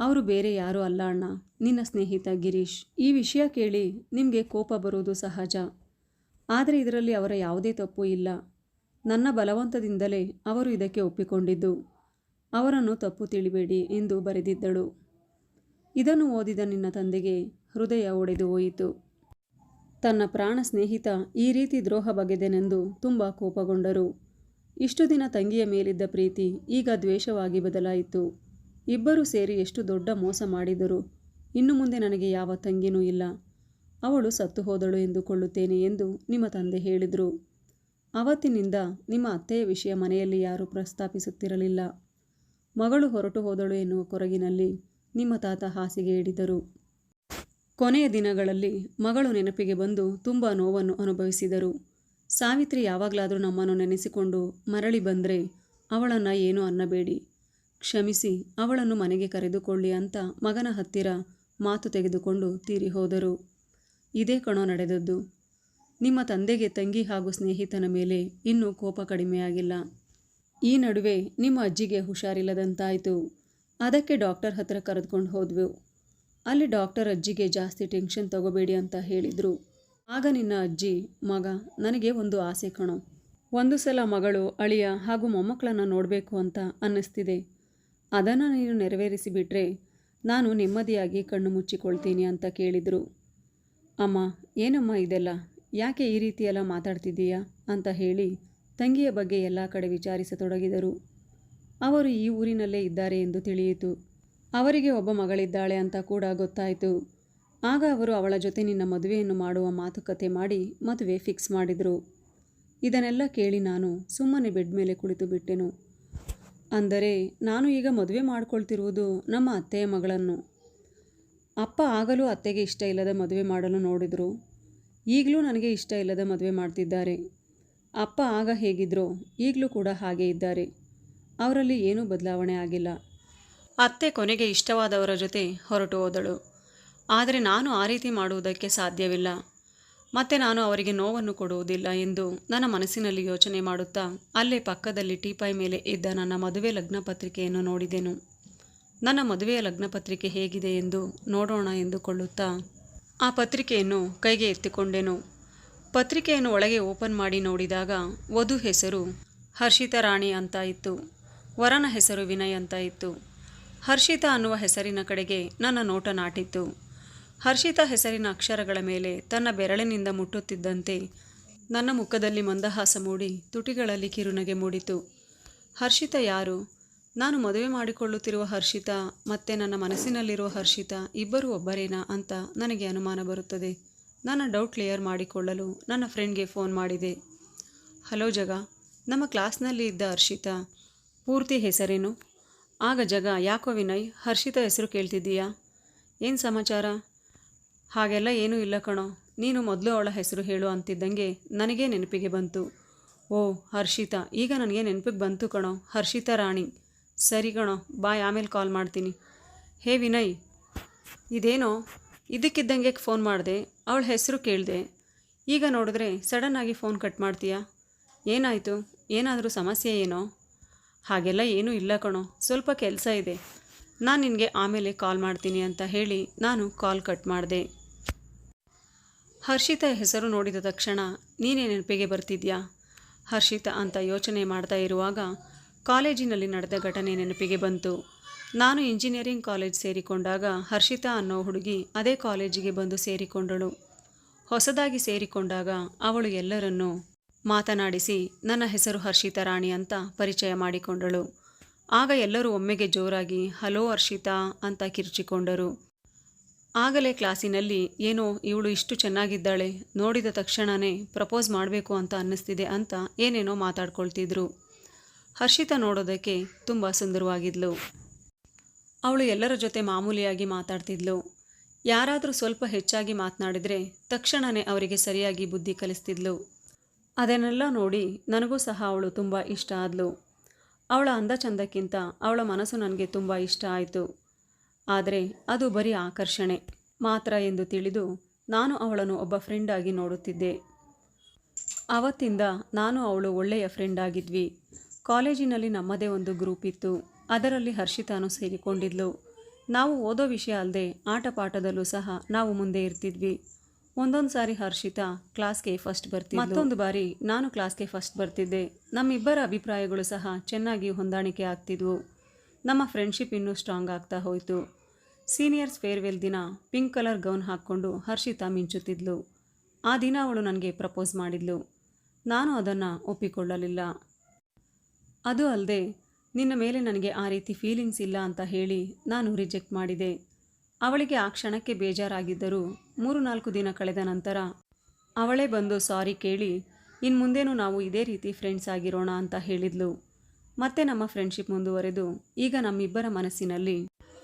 ಅವರು ಬೇರೆ ಯಾರೂ ಅಲ್ಲ ಅಣ್ಣ. ನಿನ್ನ ಸ್ನೇಹಿತ ಗಿರೀಶ್. ಈ ವಿಷಯ ಕೇಳಿ ನಿಮಗೆ ಕೋಪ ಬರುವುದು ಸಹಜ. ಆದರೆ ಇದರಲ್ಲಿ ಅವರ ಯಾವುದೇ ತಪ್ಪು ಇಲ್ಲ. ನನ್ನ ಬಲವಂತದಿಂದಲೇ ಅವರು ಇದಕ್ಕೆ ಒಪ್ಪಿಕೊಂಡಿದ್ದು. ಅವರನ್ನು ತಪ್ಪು ತಿಳಿಬೇಡಿ ಎಂದು ಬರೆದಿದ್ದಳು. ಇದನ್ನು ಓದಿದ ನಿನ್ನ ತಂದೆಗೆ ಹೃದಯ ಒಡೆದು ಹೋಯಿತು. ತನ್ನ ಪ್ರಾಣ ಸ್ನೇಹಿತ ಈ ರೀತಿ ದ್ರೋಹ ಬಗೆದೆನೆಂದು ತುಂಬ ಕೋಪಗೊಂಡರು. ಇಷ್ಟು ದಿನ ತಂಗಿಯ ಮೇಲಿದ್ದ ಪ್ರೀತಿ ಈಗ ದ್ವೇಷವಾಗಿ ಬದಲಾಯಿತು. ಇಬ್ಬರೂ ಸೇರಿ ಎಷ್ಟು ದೊಡ್ಡ ಮೋಸ ಮಾಡಿದರು ಇನ್ನು ಮುಂದೆ ನನಗೆ ಯಾವ ತಂಗಿನೂ ಇಲ್ಲ. ಅವಳು ಸತ್ತು ಹೋದಳು ಎಂದುಕೊಳ್ಳುತ್ತೇನೆ ಎಂದು ನಿಮ್ಮ ತಂದೆ ಹೇಳಿದರು. ಅವತ್ತಿನಿಂದ ನಿಮ್ಮ ಅತ್ತೆಯ ವಿಷಯ ಮನೆಯಲ್ಲಿ ಯಾರೂ ಪ್ರಸ್ತಾಪಿಸುತ್ತಿರಲಿಲ್ಲ. ಮಗಳು ಹೊರಟು ಹೋದಳು ಎನ್ನುವ ಕೊರಗಿನಲ್ಲಿ ನಿಮ್ಮ ತಾತ ಹಾಸಿಗೆ ಹಿಡಿದರು. ಕೊನೆಯ ದಿನಗಳಲ್ಲಿ ಮಗಳು ನೆನಪಿಗೆ ಬಂದು ತುಂಬ ನೋವನ್ನು ಅನುಭವಿಸಿದರು. ಸಾವಿತ್ರಿ ಯಾವಾಗಲಾದರೂ ನಮ್ಮನ್ನು ನೆನೆಸಿಕೊಂಡು ಮರಳಿ ಬಂದರೆ ಅವಳನ್ನು ಏನೂ ಅನ್ನಬೇಡಿ. ಕ್ಷಮಿಸಿ, ಅವಳನ್ನು ಮನೆಗೆ ಕರೆದುಕೊಳ್ಳಿ ಅಂತ ಮಗನ ಹತ್ತಿರ ಮಾತು ತೆಗೆದುಕೊಂಡು ತೀರಿ ಹೋದರು. ಇದೇ ಕಣೋ ನಡೆದದ್ದು. ನಿಮ್ಮ ತಂದೆಗೆ ತಂಗಿ ಹಾಗೂ ಸ್ನೇಹಿತನ ಮೇಲೆ ಇನ್ನೂ ಕೋಪ ಕಡಿಮೆಯಾಗಿಲ್ಲ. ಈ ನಡುವೆ ನಿಮ್ಮ ಅಜ್ಜಿಗೆ ಹುಷಾರಿಲ್ಲದಂತಾಯಿತು. ಅದಕ್ಕೆ ಡಾಕ್ಟರ್ ಹತ್ತಿರ ಕರೆದುಕೊಂಡು ಹೋದ್ವು. ಅಲ್ಲಿ ಡಾಕ್ಟರ್ ಅಜ್ಜಿಗೆ ಜಾಸ್ತಿ ಟೆನ್ಷನ್ ತಗೋಬೇಡಿ ಅಂತ ಹೇಳಿದರು. ಆಗ ನಿನ್ನ ಅಜ್ಜಿ, ಮಗ, ನನಗೆ ಒಂದು ಆಸೆ ಕಣೋ. ಒಂದು ಸಲ ಮಗಳು, ಅಳಿಯ ಹಾಗೂ ಮೊಮ್ಮಕ್ಕಳನ್ನು ನೋಡಬೇಕು ಅಂತ ಅನ್ನಿಸ್ತಿದೆ. ಅದನ್ನು ನೀನು ನೆರವೇರಿಸಿಬಿಟ್ರೆ ನಾನು ನೆಮ್ಮದಿಯಾಗಿ ಕಣ್ಣು ಮುಚ್ಚಿಕೊಳ್ತೀನಿ ಅಂತ ಕೇಳಿದರು. ಅಮ್ಮ, ಏನಮ್ಮ ಇದೆಲ್ಲ? ಯಾಕೆ ಈ ರೀತಿಯೆಲ್ಲ ಮಾತಾಡ್ತಿದ್ದೀಯಾ? ಅಂತ ಹೇಳಿ ತಂಗಿಯ ಬಗ್ಗೆ ಎಲ್ಲ ಕಡೆ ವಿಚಾರಿಸತೊಡಗಿದರು. ಅವರು ಈ ಊರಿನಲ್ಲೇ ಇದ್ದಾರೆ ಎಂದು ತಿಳಿಯಿತು. ಅವರಿಗೆ ಒಬ್ಬ ಮಗಳಿದ್ದಾಳೆ ಅಂತ ಕೂಡ ಗೊತ್ತಾಯಿತು. ಆಗ ಅವರು ಅವಳ ಜೊತೆ ನಿನ್ನ ಮದುವೆಯನ್ನು ಮಾಡುವ ಮಾತುಕತೆ ಮಾಡಿ ಮದುವೆ ಫಿಕ್ಸ್ ಮಾಡಿದರು. ಇದನ್ನೆಲ್ಲ ಕೇಳಿ ನಾನು ಸುಮ್ಮನೆ ಬೆಡ್ ಮೇಲೆ ಕುಳಿತು ಬಿಟ್ಟೆನು. ಅಂದರೆ ನಾನು ಈಗ ಮದುವೆ ಮಾಡಿಕೊಳ್ತಿರುವುದು ನಮ್ಮ ಅತ್ತೆಯ ಮಗಳನ್ನು. ಅಪ್ಪ ಆಗಲೂ ಅತ್ತೆಗೆ ಇಷ್ಟ ಇಲ್ಲದ ಮದುವೆ ಮಾಡಲು ನೋಡಿದರು. ಈಗಲೂ ನನಗೆ ಇಷ್ಟ ಇಲ್ಲದ ಮದುವೆ ಮಾಡ್ತಿದ್ದಾರೆ. ಅಪ್ಪ ಆಗ ಹೇಗಿದ್ರೋ ಈಗಲೂ ಕೂಡ ಹಾಗೇ ಇದ್ದಾರೆ. ಅವರಲ್ಲಿ ಏನೂ ಬದಲಾವಣೆ ಆಗಿಲ್ಲ. ಅತ್ತೆ ಕೊನೆಗೆ ಇಷ್ಟವಾದವರ ಜೊತೆ ಹೊರಟು ಹೋದಳು. ಆದರೆ ನಾನು ಆ ರೀತಿ ಮಾಡುವುದಕ್ಕೆ ಸಾಧ್ಯವಿಲ್ಲ. ಮತ್ತೆ ನಾನು ಅವರಿಗೆ ನೋವನ್ನು ಕೊಡುವುದಿಲ್ಲ ಎಂದು ನನ್ನ ಮನಸ್ಸಿನಲ್ಲಿ ಯೋಚನೆ ಮಾಡುತ್ತಾ ಅಲ್ಲೇ ಪಕ್ಕದಲ್ಲಿ ಟೀಪಾಯ್ ಮೇಲೆ ಇದ್ದ ನನ್ನ ಮದುವೆ ಲಗ್ನ ಪತ್ರಿಕೆಯನ್ನು ನೋಡಿದೆನು. ನನ್ನ ಮದುವೆಯ ಲಗ್ನ ಪತ್ರಿಕೆ ಹೇಗಿದೆ ಎಂದು ನೋಡೋಣ ಎಂದುಕೊಳ್ಳುತ್ತಾ ಆ ಪತ್ರಿಕೆಯನ್ನು ಕೈಗೆ ಎತ್ತಿಕೊಂಡೆನು. ಪತ್ರಿಕೆಯನ್ನು ಒಳಗೆ ಓಪನ್ ಮಾಡಿ ನೋಡಿದಾಗ ವಧು ಹೆಸರು ಹರ್ಷಿತಾ ರಾಣಿ ಅಂತ ಇತ್ತು. ವರನ ಹೆಸರು ವಿನಯ್ ಅಂತ ಇತ್ತು. ಹರ್ಷಿತಾ ಅನ್ನುವ ಹೆಸರಿನ ಕಡೆಗೆ ನನ್ನ ನೋಟ ನಾಟಿತ್ತು. ಹರ್ಷಿತಾ ಹೆಸರಿನ ಅಕ್ಷರಗಳ ಮೇಲೆ ತನ್ನ ಬೆರಳಿನಿಂದ ಮುಟ್ಟುತ್ತಿದ್ದಂತೆ ನನ್ನ ಮುಖದಲ್ಲಿ ಮಂದಹಾಸ ಮೂಡಿ ತುಟಿಗಳಲ್ಲಿ ಕಿರುನಗೆ ಮೂಡಿತು. ಹರ್ಷಿತಾ ಯಾರು? ನಾನು ಮದುವೆ ಮಾಡಿಕೊಳ್ಳುತ್ತಿರುವ ಹರ್ಷಿತಾ ಮತ್ತೆ ನನ್ನ ಮನಸ್ಸಿನಲ್ಲಿರುವ ಹರ್ಷಿತಾ ಇಬ್ಬರೂ ಒಬ್ಬರೇನಾ ಅಂತ ನನಗೆ ಅನುಮಾನ ಬರುತ್ತದೆ. ನನ್ನ ಡೌಟ್ ಕ್ಲಿಯರ್ ಮಾಡಿಕೊಳ್ಳಲು ನನ್ನ ಫ್ರೆಂಡ್ಗೆ ಫೋನ್ ಮಾಡಿದೆ. ಹಲೋ ಜಗ, ನಮ್ಮ ಕ್ಲಾಸ್ನಲ್ಲಿ ಇದ್ದ ಹರ್ಷಿತಾ, ಪೂರ್ತಿ ಹೆಸರೇನು? ಆಗ ಜಗ, ಯಾಕೋ ವಿನಯ್, ಹರ್ಷಿತ ಹೆಸರು ಕೇಳ್ತಿದ್ದೀಯಾ? ಏನು ಸಮಾಚಾರ? ಹಾಗೆಲ್ಲ ಏನೂ ಇಲ್ಲ ಕಣೋ. ನೀನು ಮೊದಲು ಅವಳ ಹೆಸರು ಹೇಳು ಅಂತಿದ್ದಂಗೆ ನನಗೇ ನೆನಪಿಗೆ ಬಂತು. ಓ, ಹರ್ಷಿತಾ, ಈಗ ನನಗೆ ನೆನಪಿಗೆ ಬಂತು ಕಣೋ. ಹರ್ಷಿತಾ ರಾಣಿ. ಸರಿ ಕಣೋ, ಬಾಯ್, ಆಮೇಲೆ ಕಾಲ್ ಮಾಡ್ತೀನಿ. ಹೇ ವಿನಯ್, ಇದೇನೋ? ಇದಕ್ಕಿದ್ದಂಗೆ ಫೋನ್ ಮಾಡಿದೆ, ಅವಳ ಹೆಸರು ಕೇಳಿದೆ. ಈಗ ನೋಡಿದ್ರೆ ಸಡನ್ನಾಗಿ ಫೋನ್ ಕಟ್ ಮಾಡ್ತೀಯಾ? ಏನಾಯಿತು? ಏನಾದರೂ ಸಮಸ್ಯೆ ಏನೋ? ಹಾಗೆಲ್ಲ ಏನೂ ಇಲ್ಲ ಕಣೋ. ಸ್ವಲ್ಪ ಕೆಲಸ ಇದೆ. ನಾನು ನಿನಗೆ ಆಮೇಲೆ ಕಾಲ್ ಮಾಡ್ತೀನಿ ಅಂತ ಹೇಳಿ ನಾನು ಕಾಲ್ ಕಟ್ ಮಾಡಿದೆ. ಹರ್ಷಿತಾ ಹೆಸರು ನೋಡಿದ ತಕ್ಷಣ, ನೀನೇ ನೆನಪಿಗೆ ಬರ್ತಿದ್ಯಾ? ಹರ್ಷಿತಾ ಅಂತ ಯೋಚನೆ ಮಾಡ್ತಾ ಇರುವಾಗ ಕಾಲೇಜಿನಲ್ಲಿ ನಡೆದ ಘಟನೆ ನೆನಪಿಗೆ ಬಂತು. ನಾನು ಇಂಜಿನಿಯರಿಂಗ್ ಕಾಲೇಜ್ ಸೇರಿಕೊಂಡಾಗ ಹರ್ಷಿತಾ ಅನ್ನೋ ಹುಡುಗಿ ಅದೇ ಕಾಲೇಜಿಗೆ ಬಂದು ಸೇರಿಕೊಂಡಳು. ಹೊಸದಾಗಿ ಸೇರಿಕೊಂಡಾಗ ಅವಳು ಎಲ್ಲರನ್ನೂ ಮಾತನಾಡಿಸಿ, ನನ್ನ ಹೆಸರು ಹರ್ಷಿತಾ ರಾಣಿ ಅಂತ ಪರಿಚಯ ಮಾಡಿಕೊಂಡಳು. ಆಗ ಎಲ್ಲರೂ ಒಮ್ಮೆಗೆ ಜೋರಾಗಿ, ಹಲೋ ಹರ್ಷಿತಾ ಅಂತ ಕಿರುಚಿಕೊಂಡರು. ಆಗಲೇ ಕ್ಲಾಸಿನಲ್ಲಿ, ಏನೋ, ಇವಳು ಇಷ್ಟು ಚೆನ್ನಾಗಿದ್ದಾಳೆ, ನೋಡಿದ ತಕ್ಷಣವೇ ಪ್ರಪೋಸ್ ಮಾಡಬೇಕು ಅಂತ ಅನ್ನಿಸ್ತಿದೆ ಅಂತ ಏನೇನೋ ಮಾತಾಡ್ಕೊಳ್ತಿದ್ರು. ಹರ್ಷಿತಾ ನೋಡೋದಕ್ಕೆ ತುಂಬ ಸುಂದರವಾಗಿದ್ಲು. ಅವಳು ಎಲ್ಲರ ಜೊತೆ ಮಾಮೂಲಿಯಾಗಿ ಮಾತಾಡ್ತಿದ್ಲು. ಯಾರಾದರೂ ಸ್ವಲ್ಪ ಹೆಚ್ಚಾಗಿ ಮಾತನಾಡಿದರೆ ತಕ್ಷಣವೇ ಅವರಿಗೆ ಸರಿಯಾಗಿ ಬುದ್ಧಿ ಕಲಿಸ್ತಿದ್ಲು. ಅದನ್ನೆಲ್ಲ ನೋಡಿ ನನಗೂ ಸಹ ಅವಳು ತುಂಬ ಇಷ್ಟ ಆದಳು ಅವಳ ಅಂದ ಚಂದಕ್ಕಿಂತ ಅವಳ ಮನಸ್ಸು ನನಗೆ ತುಂಬ ಇಷ್ಟ ಆಯಿತು. ಆದರೆ ಅದು ಬರೀ ಆಕರ್ಷಣೆ. ಮಾತ್ರ ಎಂದು ತಿಳಿದು ನಾನು ಅವಳನ್ನು ಒಬ್ಬ ಫ್ರೆಂಡ್ ಆಗಿ ನೋಡುತ್ತಿದ್ದೆ. ಆವತ್ತಿಂದ ನಾನು ಅವಳು ಒಳ್ಳೆಯ ಫ್ರೆಂಡ್ ಆಗಿದ್ವಿ. ಕಾಲೇಜಿನಲ್ಲಿ ನಮ್ಮದೇ ಒಂದು ಗ್ರೂಪ್ ಇತ್ತು. ಅದರಲ್ಲಿ ಹರ್ಷಿತಾನು ಸೇರಿಕೊಂಡಿದ್ಲು. ನಾವು ಓದೋ ವಿಷಯ ಅಲ್ಲದೆ ಆಟ ಪಾಠದಲ್ಲೂ ಸಹ ನಾವು ಮುಂದೆ ಇರ್ತಿದ್ವಿ. ಒಂದೊಂದು ಸಾರಿ ಹರ್ಷಿತಾ ಕ್ಲಾಸ್ಗೆ ಫಸ್ಟ್ ಬರ್ತಿದ್ದೆ ಮತ್ತೊಂದು ಬಾರಿ ನಾನು ಕ್ಲಾಸ್ಗೆ ಫಸ್ಟ್ ಬರ್ತಿದ್ದೆ. ನಮ್ಮಿಬ್ಬರ ಅಭಿಪ್ರಾಯಗಳು ಸಹ ಚೆನ್ನಾಗಿ ಹೊಂದಾಣಿಕೆ ಆಗ್ತಿದ್ವು. ನಮ್ಮ ಫ್ರೆಂಡ್ಶಿಪ್ ಇನ್ನೂ ಸ್ಟ್ರಾಂಗ್ ಆಗ್ತಾ ಹೋಯಿತು. ಸೀನಿಯರ್ಸ್ ಫೇರ್ವೆಲ್ ದಿನ ಪಿಂಕ್ ಕಲರ್ ಗೌನ್ ಹಾಕ್ಕೊಂಡು ಹರ್ಷಿತಾ ಮಿಂಚುತ್ತಿದ್ಲು. ಆ ದಿನ ಅವಳು ನನಗೆ ಪ್ರಪೋಸ್ ಮಾಡಿದ್ಲು. ನಾನು ಅದನ್ನು ಒಪ್ಪಿಕೊಳ್ಳಲಿಲ್ಲ. ಅದು ಅಲ್ಲದೆ ನಿನ್ನ ಮೇಲೆ ನನಗೆ ಆ ರೀತಿ ಫೀಲಿಂಗ್ಸ್ ಇಲ್ಲ ಅಂತ ಹೇಳಿ ನಾನು ರಿಜೆಕ್ಟ್ ಮಾಡಿದೆ. ಅವಳಿಗೆ ಆ ಕ್ಷಣಕ್ಕೆ ಬೇಜಾರಾಗಿದ್ದರೂ ಮೂರು ನಾಲ್ಕು ದಿನ ಕಳೆದ ನಂತರ, ಅವಳೇ ಬಂದು ಸಾರಿ ಕೇಳಿ ಇನ್ನು ಮುಂದೇನೂ ನಾವು ಇದೇ ರೀತಿ ಫ್ರೆಂಡ್ಸ್ ಆಗಿರೋಣ ಅಂತ ಹೇಳಿದ್ಲು. ಮತ್ತೆ ನಮ್ಮ ಫ್ರೆಂಡ್ಶಿಪ್ ಮುಂದುವರೆದು, ಈಗ ನಮ್ಮಿಬ್ಬರ ಮನಸ್ಸಿನಲ್ಲಿ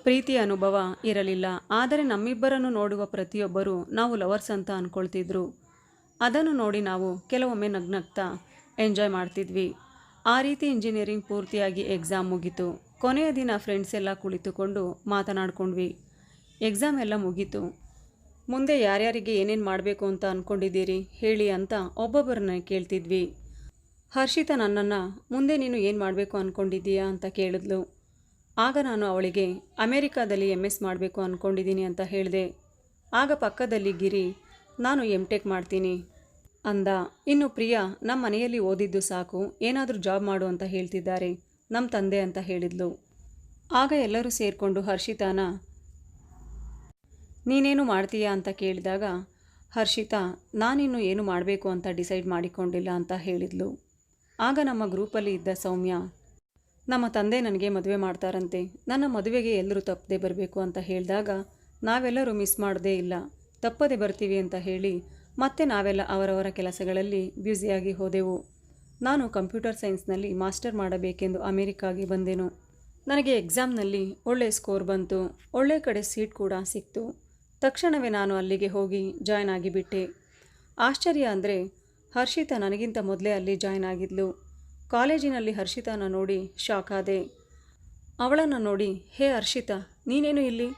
ಪ್ರೀತಿ ಅನುಭವ ಇರಲಿಲ್ಲ. ಆದರೆ ನಮ್ಮಿಬ್ಬರನ್ನು ನೋಡುವ ಪ್ರತಿಯೊಬ್ಬರೂ ನಾವು ಲವರ್ಸ್ ಅಂತ ಅಂದ್ಕೊಳ್ತಿದ್ರು ಅದನ್ನು ನೋಡಿ ನಾವು ಕೆಲವೊಮ್ಮೆ ನಗ್ನಗ್ತಾ ಎಂಜಾಯ್ ಮಾಡ್ತಿದ್ವಿ. ಆ ರೀತಿ ಇಂಜಿನಿಯರಿಂಗ್ ಪೂರ್ತಿಯಾಗಿ ಎಕ್ಸಾಮ್ ಮುಗೀತು. ಕೊನೆಯ ದಿನ ಫ್ರೆಂಡ್ಸ್ ಎಲ್ಲ ಕುಳಿತುಕೊಂಡು ಮಾತನಾಡ್ಕೊಂಡ್ವಿ. ಎಕ್ಸಾಮ್ ಎಲ್ಲ ಮುಗೀತು. ಮುಂದೆ ಯಾರ್ಯಾರಿಗೆ ಏನೇನು ಮಾಡಬೇಕು ಅಂತ ಅಂದ್ಕೊಂಡಿದ್ದೀರಿ ಹೇಳಿ ಅಂತ ಒಬ್ಬೊಬ್ಬರನ್ನ ಕೇಳ್ತಿದ್ವಿ. ಹರ್ಷಿತ ನನ್ನನ್ನು, ಮುಂದೆ ನೀನು ಏನು ಮಾಡಬೇಕು ಅಂದ್ಕೊಂಡಿದ್ದೀಯಾ ಅಂತ ಕೇಳಿದ್ಲು. ಆಗ ನಾನು ಅವಳಿಗೆ, ಅಮೇರಿಕಾದಲ್ಲಿ ಎಂ ಎಸ್ ಮಾಡಬೇಕು ಅಂದ್ಕೊಂಡಿದ್ದೀನಿ ಅಂತ ಹೇಳಿದೆ. ಆಗ ಪಕ್ಕದಲ್ಲಿ ಗಿರಿ, ನಾನು ಎಂ ಟೆಕ್ ಮಾಡ್ತೀನಿ ಅಂದ. ಇನ್ನು ಪ್ರಿಯಾ ನಮ್ಮ ಮನೆಯಲ್ಲಿ ಓದಿದ್ದು ಸಾಕು, ಏನಾದರೂ ಜಾಬ್ ಮಾಡು ಅಂತ ಹೇಳ್ತಿದ್ದಾರೆ ನಮ್ಮ ತಂದೆ ಅಂತ ಹೇಳಿದ್ಲು. ಆಗ ಎಲ್ಲರೂ ಸೇರಿಕೊಂಡು ಹರ್ಷಿತಾನ ನೀನೇನು ಮಾಡ್ತೀಯಾ ಅಂತ ಕೇಳಿದಾಗ, ಹರ್ಷಿತಾ, ನಾನಿನ್ನು ಏನು ಮಾಡಬೇಕು ಅಂತ ಡಿಸೈಡ್ ಮಾಡಿಕೊಂಡಿಲ್ಲ ಅಂತ ಹೇಳಿದ್ಲು. ಆಗ ನಮ್ಮ ಗ್ರೂಪಲ್ಲಿ ಇದ್ದ ಸೌಮ್ಯ, ನಮ್ಮ ತಂದೆ ನನಗೆ ಮದುವೆ ಮಾಡ್ತಾರಂತೆ. ನನ್ನ ಮದುವೆಗೆ ಎಲ್ಲರೂ ತಪ್ಪದೆ ಬರಬೇಕು ಅಂತ ಹೇಳಿದಾಗ, ನಾವೆಲ್ಲರೂ ಮಿಸ್ ಮಾಡದೇ ಇಲ್ಲ. ತಪ್ಪದೆ ಬರ್ತೀವಿ ಅಂತ ಹೇಳಿ ಮತ್ತೆ ನಾವೆಲ್ಲ ಅವರವರ ಕೆಲಸಗಳಲ್ಲಿ ಬ್ಯುಸಿಯಾಗಿ ಹೋದೆವು. ನಾನು ಕಂಪ್ಯೂಟರ್ ಸೈನ್ಸ್ನಲ್ಲಿ ಮಾಸ್ಟರ್ ಮಾಡಬೇಕೆಂದು ಅಮೆರಿಕಾಗೆ ಬಂದೆನು. ನನಗೆ ಎಕ್ಸಾಮ್ನಲ್ಲಿ ಒಳ್ಳೆ ಸ್ಕೋರ್ ಬಂತು. ಒಳ್ಳೆ ಕಡೆ ಸೀಟ್ ಕೂಡ ಸಿಕ್ತು. ತಕ್ಷಣವೇ ನಾನು ಅಲ್ಲಿಗೆ ಹೋಗಿ ಜಾಯ್ನ್ ಆಗಿಬಿಟ್ಟೆ. ಆಶ್ಚರ್ಯ ಅಂದರೆ ಹರ್ಷಿತಾ ನನಗಿಂತ ಮೊದಲೇ ಅಲ್ಲಿ ಜಾಯ್ನ್ ಆಗಿದ್ಲು. ಕಾಲೇಜಿನಲ್ಲಿ ಹರ್ಷಿತಾನ ನೋಡಿ ಶಾಕ್ ಆದೆ. ಅವಳನ್ನು ನೋಡಿ, ಹೇ ಹರ್ಷಿತಾ, ನೀನೇನು ಇಲ್ಲಿ?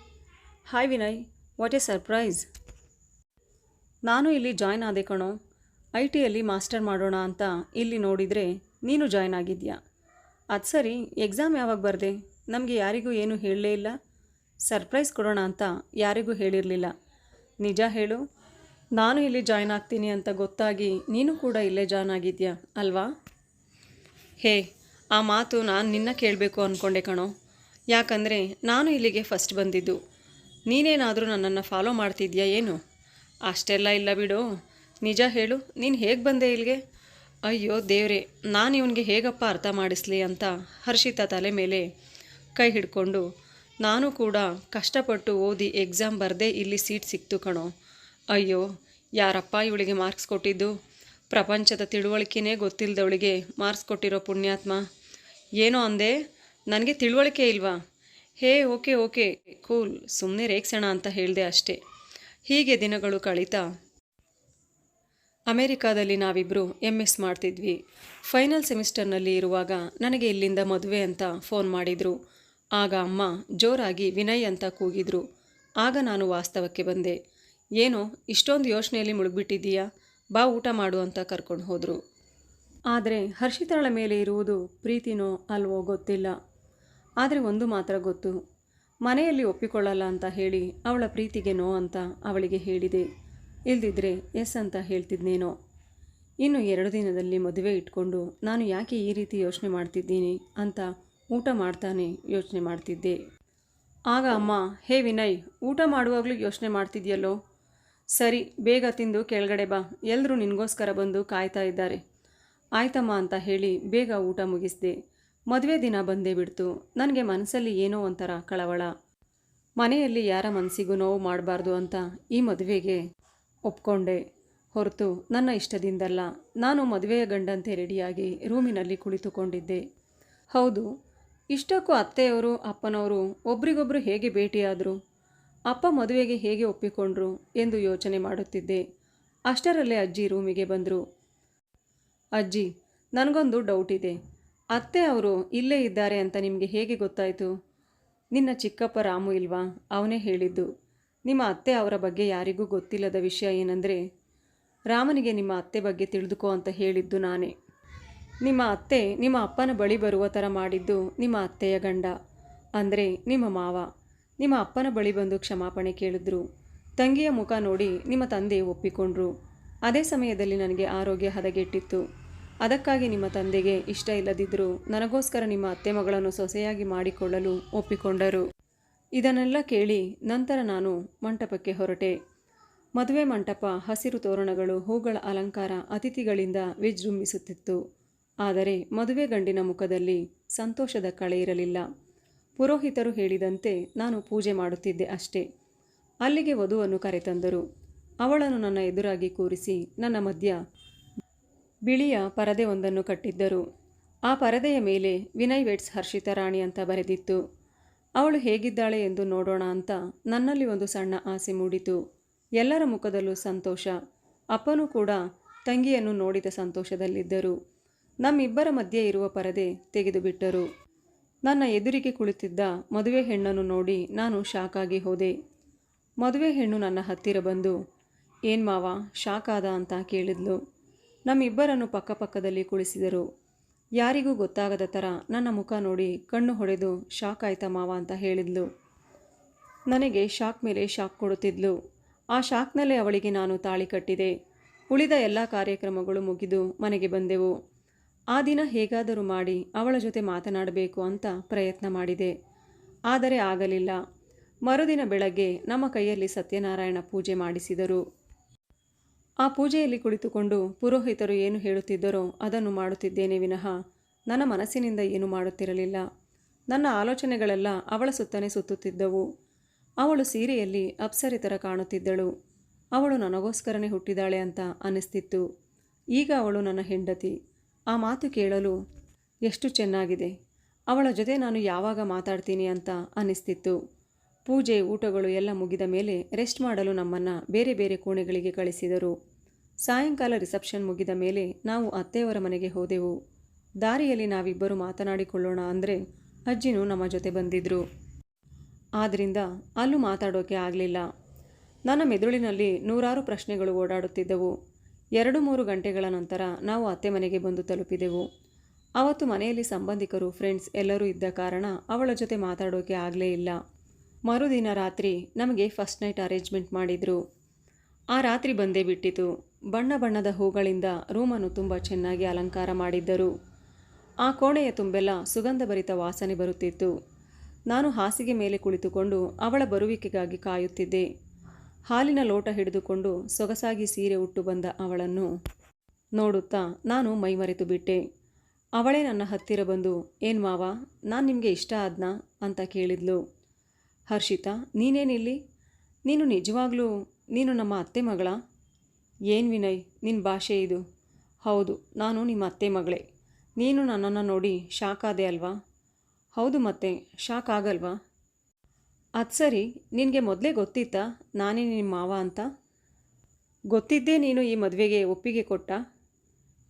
Hi Vinay what a surprise ನಾನು ಇಲ್ಲಿ ಜಾಯ್ನ್ ಆದೆ ಕಣೋ. ಐ ಟಿಯಲ್ಲಿ ಮಾಸ್ಟರ್ ಮಾಡೋಣ ಅಂತ ಇಲ್ಲಿ ನೋಡಿದರೆ ನೀನು ಜಾಯ್ನ್ ಆಗಿದ್ಯಾ ಅದು ಸರಿ, ಎಕ್ಸಾಮ್ ಯಾವಾಗ ಬರದೆ? ನಮಗೆ ಯಾರಿಗೂ ಏನೂ ಹೇಳಲೇ ಇಲ್ಲ. ಸರ್ಪ್ರೈಸ್ ಕೊಡೋಣ ಅಂತ ಯಾರಿಗೂ ಹೇಳಿರಲಿಲ್ಲ. ನಿಜ ಹೇಳು, ನಾನು ಇಲ್ಲಿ ಜಾಯ್ನ್ ಆಗ್ತೀನಿ ಅಂತ ಗೊತ್ತಾಗಿ ನೀನು ಕೂಡ ಇಲ್ಲೇ ಜಾಯ್ನ್ ಆಗಿದ್ಯಾ, ಅಲ್ವಾ? ಹೇ, ಆ ಮಾತು ನಾನು ನಿನ್ನ ಕೇಳಬೇಕು ಅಂದ್ಕೊಂಡೆ ಕಣೋ. ಯಾಕಂದರೆ ನಾನು ಇಲ್ಲಿಗೆ ಫಸ್ಟ್ ಬಂದಿದ್ದು. ನೀನೇನಾದರೂ ನನ್ನನ್ನು ಫಾಲೋ ಮಾಡ್ತಿದ್ಯಾ ಏನು? ಅಷ್ಟೆಲ್ಲ ಇಲ್ಲ ಬಿಡು. ನಿಜ ಹೇಳು, ನೀನು ಹೇಗೆ ಬಂದೆ ಇಲ್ಲಿಗೆ? ಅಯ್ಯೋ ದೇವ್ರೆ, ನಾನು ಇವನಿಗೆ ಹೇಗಪ್ಪ ಅರ್ಥ ಮಾಡಿಸ್ಲಿ ಅಂತ ಹರ್ಷಿತಾ ತಲೆ ಮೇಲೆ ಕೈ ಹಿಡ್ಕೊಂಡು ನಾನು ಕೂಡ ಕಷ್ಟಪಟ್ಟು ಓದಿ ಎಕ್ಸಾಮ್ ಬರದೆ ಇಲ್ಲಿ ಸೀಟ್ ಸಿಕ್ತು ಕಣೋ. ಅಯ್ಯೋ, ಯಾರಪ್ಪ ಇವಳಿಗೆ ಮಾರ್ಕ್ಸ್ ಕೊಟ್ಟಿದ್ದು? ಪ್ರಪಂಚದ ತಿಳುವಳಿಕೆನೇ ಗೊತ್ತಿಲ್ಲದವಳಿಗೆ ಮಾರ್ಕ್ಸ್ ಕೊಟ್ಟಿರೋ ಪುಣ್ಯಾತ್ಮ. ಏನೋ ಅಂದೆ, ನನಗೆ ತಿಳುವಳಿಕೆ ಇಲ್ವಾ? ಹೇ, ಓಕೆ ಓಕೆ ಕೂಲ್ ಸುಮ್ಮನೆ ರೇಗ್ಸೋಣ ಅಂತ ಹೇಳಿದೆ ಅಷ್ಟೇ. ಹೀಗೆ ದಿನಗಳು ಕಳೀತಾ ಅಮೇರಿಕಾದಲ್ಲಿ ನಾವಿಬ್ಬರು ಎಂ ಎಸ್ ಮಾಡ್ತಿದ್ವಿ. ಫೈನಲ್ ಸೆಮಿಸ್ಟರ್ನಲ್ಲಿ ಇರುವಾಗ ನನಗೆ ಇಲ್ಲಿಂದ ಮದುವೆ ಅಂತ ಫೋನ್ ಮಾಡಿದರು. ಆಗ ಅಮ್ಮ ಜೋರಾಗಿ ವಿನಯ್ ಅಂತ ಕೂಗಿದ್ರು. ಆಗ ನಾನು ವಾಸ್ತವಕ್ಕೆ ಬಂದೆ. ಏನೋ, ಇಷ್ಟೊಂದು ಯೋಚನೆಯಲ್ಲಿ ಮುಳುಗ್ಬಿಟ್ಟಿದ್ದೀಯಾ? ಬಾ, ಊಟ ಮಾಡು ಅಂತ ಕರ್ಕೊಂಡು ಹೋದರು. ಆದರೆ, ಹರ್ಷಿತಾಳ ಮೇಲೆ ಇರುವುದು ಪ್ರೀತಿನೋ ಅಲ್ವೋ ಗೊತ್ತಿಲ್ಲ. ಆದರೆ ಒಂದು ಮಾತ್ರ ಗೊತ್ತು. ಮನೆಯಲ್ಲಿ ಒಪ್ಪಿಕೊಳ್ಳಲ್ಲ ಅಂತ ಹೇಳಿ ಅವಳ ಪ್ರೀತಿಗೆ ನೋ ಅಂತ ಅವಳಿಗೆ ಹೇಳಿದೆ. ಇಲ್ದಿದ್ರೆ, ಎಸ್ ಅಂತ ಹೇಳ್ತಿದ್ನೇನೋ. ಇನ್ನು ಎರಡು ದಿನದಲ್ಲಿ ಮದುವೆ ಇಟ್ಕೊಂಡು ನಾನು ಯಾಕೆ ಈ ರೀತಿ ಯೋಚನೆ ಮಾಡ್ತಿದ್ದೀನಿ ಅಂತ ಊಟ ಮಾಡ್ತಾನೆ ಯೋಚನೆ ಮಾಡ್ತಿದ್ದೆ. ಆಗ ಅಮ್ಮ, ಹೇ ವಿನಯ್, ಊಟ ಮಾಡುವಾಗಲೂ ಯೋಚನೆ ಮಾಡ್ತಿದ್ಯಲ್ಲೋ? ಸರಿ, ಬೇಗ ತಿಂದು ಕೆಳಗಡೆ ಬಾ. ಎಲ್ಲರೂ ನಿನಗೋಸ್ಕರ ಬಂದು ಕಾಯ್ತಾ ಇದ್ದಾರೆ. ಆಯ್ತಮ್ಮ ಅಂತ ಹೇಳಿ ಬೇಗ ಊಟ ಮುಗಿಸಿದೆ. ಮದುವೆ ದಿನ ಬಂದೇ ಬಿಡ್ತು. ನನಗೆ ಮನಸ್ಸಲ್ಲಿ ಏನೋ ಒಂಥರ ಕಳವಳ. ಮನೆಯಲ್ಲಿ ಯಾರ ಮನಸ್ಸಿಗೂ ನೋವು ಮಾಡಬಾರ್ದು ಅಂತ ಈ ಮದುವೆಗೆ ಒಪ್ಕೊಂಡೆ. ಹೊರತು ನನ್ನ ಇಷ್ಟದಿಂದಲ್ಲ, ನಾನು ಮದುವೆಯ ಗಂಡಂತೆ ರೆಡಿಯಾಗಿ ರೂಮಿನಲ್ಲಿ ಕುಳಿತುಕೊಂಡಿದ್ದೆ. ಹೌದು ಇಷ್ಟಕ್ಕೂ ಅತ್ತೆಯವರು, ಅಪ್ಪನವರು ಒಬ್ರಿಗೊಬ್ರು ಹೇಗೆ ಭೇಟಿಯಾದರು, ಅಪ್ಪ ಮದುವೆಗೆ ಹೇಗೆ ಒಪ್ಪಿಕೊಂಡ್ರು ಎಂದು ಯೋಚನೆ ಮಾಡುತ್ತಿದ್ದೆ. ಅಷ್ಟರಲ್ಲೇ ಅಜ್ಜಿ ರೂಮಿಗೆ ಬಂದರು. ಅಜ್ಜಿ, ನನಗೊಂದು ಡೌಟ್ ಇದೆ. ಅತ್ತೆ ಅವರು ಇಲ್ಲೇ ಇದ್ದಾರೆ ಅಂತ ನಿಮಗೆ ಹೇಗೆ ಗೊತ್ತಾಯಿತು? ನಿನ್ನ ಚಿಕ್ಕಪ್ಪ ರಾಮು ಇಲ್ವಾ? ಅವನೇ ಹೇಳಿದ್ದು. ನಿಮ್ಮ ಅತ್ತೆ ಅವರ ಬಗ್ಗೆ ಯಾರಿಗೂ ಗೊತ್ತಿಲ್ಲದ ವಿಷಯ ಏನಂದರೆ, ರಾಮನಿಗೆ ನಿಮ್ಮ ಅತ್ತೆ ಬಗ್ಗೆ ತಿಳಿದುಕೋ ಅಂತ ಹೇಳಿದ್ದು ನಾನೇ. ನಿಮ್ಮ ಅತ್ತೆ ನಿಮ್ಮ ಅಪ್ಪನ ಬಳಿ ಬರುವ ಥರ ಮಾಡಿದ್ದು ನಿಮ್ಮ ಅತ್ತೆಯ ಗಂಡ. ಅಂದರೆ ನಿಮ್ಮ ಮಾವ. ನಿಮ್ಮ ಅಪ್ಪನ ಬಳಿ ಬಂದು ಕ್ಷಮಾಪಣೆ ಕೇಳಿದ್ರು. ತಂಗಿಯ ಮುಖ ನೋಡಿ ನಿಮ್ಮ ತಂದೆ ಒಪ್ಪಿಕೊಂಡ್ರು. ಅದೇ ಸಮಯದಲ್ಲಿ ನನಗೆ ಆರೋಗ್ಯ ಹದಗೆಟ್ಟಿತ್ತು. ಅದಕ್ಕಾಗಿ ನಿಮ್ಮ ತಂದೆಗೆ ಇಷ್ಟ ಇಲ್ಲದಿದ್ದರೂ ನನಗೋಸ್ಕರ ನಿಮ್ಮ ಅತ್ತೆ ಮಗಳನ್ನು ಸೊಸೆಯಾಗಿ ಮಾಡಿಕೊಳ್ಳಲು ಒಪ್ಪಿಕೊಂಡರು. ಇದನ್ನೆಲ್ಲ ಕೇಳಿ ನಂತರ ನಾನು ಮಂಟಪಕ್ಕೆ ಹೊರಟೆ. ಮದುವೆ ಮಂಟಪ, ಹಸಿರು ತೋರಣಗಳು, ಹೂಗಳ ಅಲಂಕಾರ, ಅತಿಥಿಗಳಿಂದ ವಿಜೃಂಭಿಸುತ್ತಿತ್ತು. ಆದರೆ ಮದುವೆ ಗಂಡಿನ ಮುಖದಲ್ಲಿ ಸಂತೋಷದ ಕಳೆ ಇರಲಿಲ್ಲ. ಪುರೋಹಿತರು ಹೇಳಿದಂತೆ ನಾನು ಪೂಜೆ ಮಾಡುತ್ತಿದ್ದೆ ಅಷ್ಟೇ. ಅಲ್ಲಿಗೆ ವಧುವನ್ನು ಕರೆತಂದರು. ಅವಳನ್ನು ನನ್ನ ಎದುರಾಗಿ ಕೂರಿಸಿ ನನ್ನ ಮಧ್ಯ ಬಿಳಿಯ ಪರದೆ ಒಂದನ್ನು ಕಟ್ಟಿದ್ದರು. ಆ ಪರದೆಯ ಮೇಲೆ ವಿನಯ್ ವೆಟ್ಸ್ ಹರ್ಷಿತ ರಾಣಿ ಅಂತ ಬರೆದಿತ್ತು. ಅವಳು ಹೇಗಿದ್ದಾಳೆ ಎಂದು ನೋಡೋಣ ಅಂತ ನನ್ನಲ್ಲಿ ಒಂದು ಸಣ್ಣ ಆಸೆ ಮೂಡಿತು. ಎಲ್ಲರ ಮುಖದಲ್ಲೂ ಸಂತೋಷ. ಅಪ್ಪನೂ ಕೂಡ ತಂಗಿಯನ್ನು ನೋಡಿದ ಸಂತೋಷದಲ್ಲಿದ್ದರು. ನಮ್ಮಿಬ್ಬರ ಮಧ್ಯೆ ಇರುವ ಪರದೆ ತೆಗೆದುಬಿಟ್ಟರು. ನನ್ನ ಎದುರಿಗೆ ಕುಳಿತಿದ್ದ ಮದುವೆ ಹೆಣ್ಣನ್ನು ನೋಡಿ ನಾನು ಶಾಕಾಗಿ ಹೋದೆ. ಮದುವೆ ಹೆಣ್ಣು ನನ್ನ ಹತ್ತಿರ ಬಂದು, ಏನು ಮಾವ ಶಾಕಾದ ಅಂತ ಕೇಳಿದ್ಲು. ನಮ್ಮಿಬ್ಬರನ್ನು ಪಕ್ಕಪಕ್ಕದಲ್ಲಿ ಕುಳಿಸಿದರು. ಯಾರಿಗೂ ಗೊತ್ತಾಗದ ಥರ ನನ್ನ ಮುಖ ನೋಡಿ ಕಣ್ಣು ಹೊಡೆದು, ಶಾಕ್ ಆಯ್ತಾ ಮಾವ? ಅಂತ ಹೇಳಿದ್ಲು. ನನಗೆ ಶಾಕ್ ಮೇಲೆ ಶಾಕ್ ಕೊಡುತ್ತಿದ್ಲು. ಆ ಶಾಕ್ನಲ್ಲೇ ಅವಳಿಗೆ ನಾನು ತಾಳಿ ಕಟ್ಟಿದೆ. ಉಳಿದ ಎಲ್ಲ ಕಾರ್ಯಕ್ರಮಗಳು ಮುಗಿದು ಮನೆಗೆ ಬಂದೆವು. ಆ ದಿನ ಹೇಗಾದರೂ ಮಾಡಿ ಅವಳ ಜೊತೆ ಮಾತನಾಡಬೇಕು ಅಂತ ಪ್ರಯತ್ನ ಮಾಡಿದೆ. ಆದರೆ ಆಗಲಿಲ್ಲ. ಮರುದಿನ ಬೆಳಗ್ಗೆ ನಮ್ಮ ಕೈಯಲ್ಲಿ ಸತ್ಯನಾರಾಯಣ ಪೂಜೆ ಮಾಡಿಸಿದರು. ಆ ಪೂಜೆಯಲ್ಲಿ ಕುಳಿತುಕೊಂಡು ಪುರೋಹಿತರು ಏನು ಹೇಳುತ್ತಿದ್ದರೋ ಅದನ್ನು ಮಾಡುತ್ತಿದ್ದೇನೆ ವಿನಃ ನನ್ನ ಮನಸ್ಸಿನಿಂದ ಏನು ಮಾಡುತ್ತಿರಲಿಲ್ಲ. ನನ್ನ ಆಲೋಚನೆಗಳೆಲ್ಲ ಅವಳ ಸುತ್ತನೇ ಸುತ್ತುತ್ತಿದ್ದವು. ಅವಳು ಸೀರೆಯಲ್ಲಿ ಅಪ್ಸರೆ ಥರ ಕಾಣುತ್ತಿದ್ದಳು. ಅವಳು ನನಗೋಸ್ಕರನೇ ಹುಟ್ಟಿದಾಳೆ ಅಂತ ಅನ್ನಿಸ್ತಿತ್ತು. ಈಗ ಅವಳು ನನ್ನ ಹೆಂಡತಿ. ಆ ಮಾತು ಕೇಳಲು ಎಷ್ಟು ಚೆನ್ನಾಗಿದೆ. ಅವಳ ಜೊತೆ ನಾನು ಯಾವಾಗ ಮಾತಾಡ್ತೀನಿ ಅಂತ ಅನ್ನಿಸ್ತಿತ್ತು. ಪೂಜೆ, ಊಟಗಳು ಎಲ್ಲ ಮುಗಿದ ಮೇಲೆ ರೆಸ್ಟ್ ಮಾಡಲು ನಮ್ಮನ್ನು ಬೇರೆ ಬೇರೆ ಕೋಣೆಗಳಿಗೆ ಕಳಿಸಿದರು. ಸಾಯಂಕಾಲ ರಿಸೆಪ್ಷನ್ ಮುಗಿದ ಮೇಲೆ ನಾವು ಅತ್ತೆಯವರ ಮನೆಗೆ ಹೋದೆವು. ದಾರಿಯಲ್ಲಿ ನಾವಿಬ್ಬರು ಮಾತನಾಡಿಕೊಳ್ಳೋಣ ಅಂದರೆ ಅಜ್ಜಿನೂ ನಮ್ಮ ಜೊತೆ ಬಂದಿದ್ದರು ಆದ್ದರಿಂದ ಅಲ್ಲೂ ಮಾತಾಡೋಕೆ ಆಗಲಿಲ್ಲ. ನನ್ನ ಮೆದುಳಿನಲ್ಲಿ ನೂರಾರು ಪ್ರಶ್ನೆಗಳು ಓಡಾಡುತ್ತಿದ್ದವು. ಎರಡು ಮೂರು ಗಂಟೆಗಳ ನಂತರ ನಾವು ಅತ್ತೆ ಮನೆಗೆ ಬಂದು ತಲುಪಿದೆವು. ಅವತ್ತು ಮನೆಯಲ್ಲಿ ಸಂಬಂಧಿಕರು ಫ್ರೆಂಡ್ಸ್ ಎಲ್ಲರೂ ಇದ್ದ ಕಾರಣ ಅವಳ ಜೊತೆ ಮಾತಾಡೋಕೆ ಆಗಲೇ ಇಲ್ಲ. ಮರುದಿನ ರಾತ್ರಿ ನಮಗೆ ಫಸ್ಟ್ ನೈಟ್ ಅರೇಂಜ್ಮೆಂಟ್ ಮಾಡಿದರು. ಆ ರಾತ್ರಿ ಬಂದೇ ಬಿಟ್ಟಿತು. ಬಣ್ಣ ಬಣ್ಣದ ಹೂಗಳಿಂದ ರೂಮನ್ನು ತುಂಬ ಚೆನ್ನಾಗಿ ಅಲಂಕಾರ ಮಾಡಿದ್ದರು. ಆ ಕೋಣೆಯ ತುಂಬೆಲ್ಲ ಸುಗಂಧಭರಿತ ವಾಸನೆ ಬರುತ್ತಿತ್ತು. ನಾನು ಹಾಸಿಗೆ ಮೇಲೆ ಕುಳಿತುಕೊಂಡು ಅವಳ ಬರುವಿಕೆಗಾಗಿ ಕಾಯುತ್ತಿದ್ದೆ. ಹಾಲಿನ ಲೋಟ ಹಿಡಿದುಕೊಂಡು ಸೊಗಸಾಗಿ ಸೀರೆ ಉಟ್ಟು ಬಂದ ಅವಳನ್ನು ನೋಡುತ್ತಾ ನಾನು ಮೈಮರೆತು ಬಿಟ್ಟೆ. ಅವಳೇ ನನ್ನ ಹತ್ತಿರ ಬಂದು, ಏನು ಮಾವ, ನಾನು ನಿಮಗೆ ಇಷ್ಟ ಆದ್ನಾ? ಅಂತ ಕೇಳಿದ್ಲು. ಹರ್ಷಿತಾ ನೀನೇನಿಲ್ಲಿ ನೀನು ನಿಜವಾಗ್ಲೂ, ನೀನು ನಮ್ಮ ಅತ್ತೆ ಮಗಳ? ಏನು ವಿನಯ್ ನಿನ್ನ ಭಾಷೆ ಇದು. ಹೌದು, ನಾನು ನಿಮ್ಮ ಅತ್ತೆ ಮಗಳೇ. ನೀನು ನನ್ನನ್ನು ನೋಡಿ ಶಾಕ್ ಆದೆ ಅಲ್ವಾ? ಹೌದು ಮತ್ತೆ, ಶಾಕ್ ಆಗಲ್ವಾ? ಅದು ಸರಿ, ನಿನಗೆ ಮೊದಲೇ ಗೊತ್ತಿತ್ತಾ? ನಾನೇ ನಿಮ್ಮ ಮಾವ ಅಂತ? ಗೊತ್ತಿದ್ದೇ ನೀನು ಈ ಮದುವೆಗೆ ಒಪ್ಪಿಗೆ ಕೊಟ್ಟ?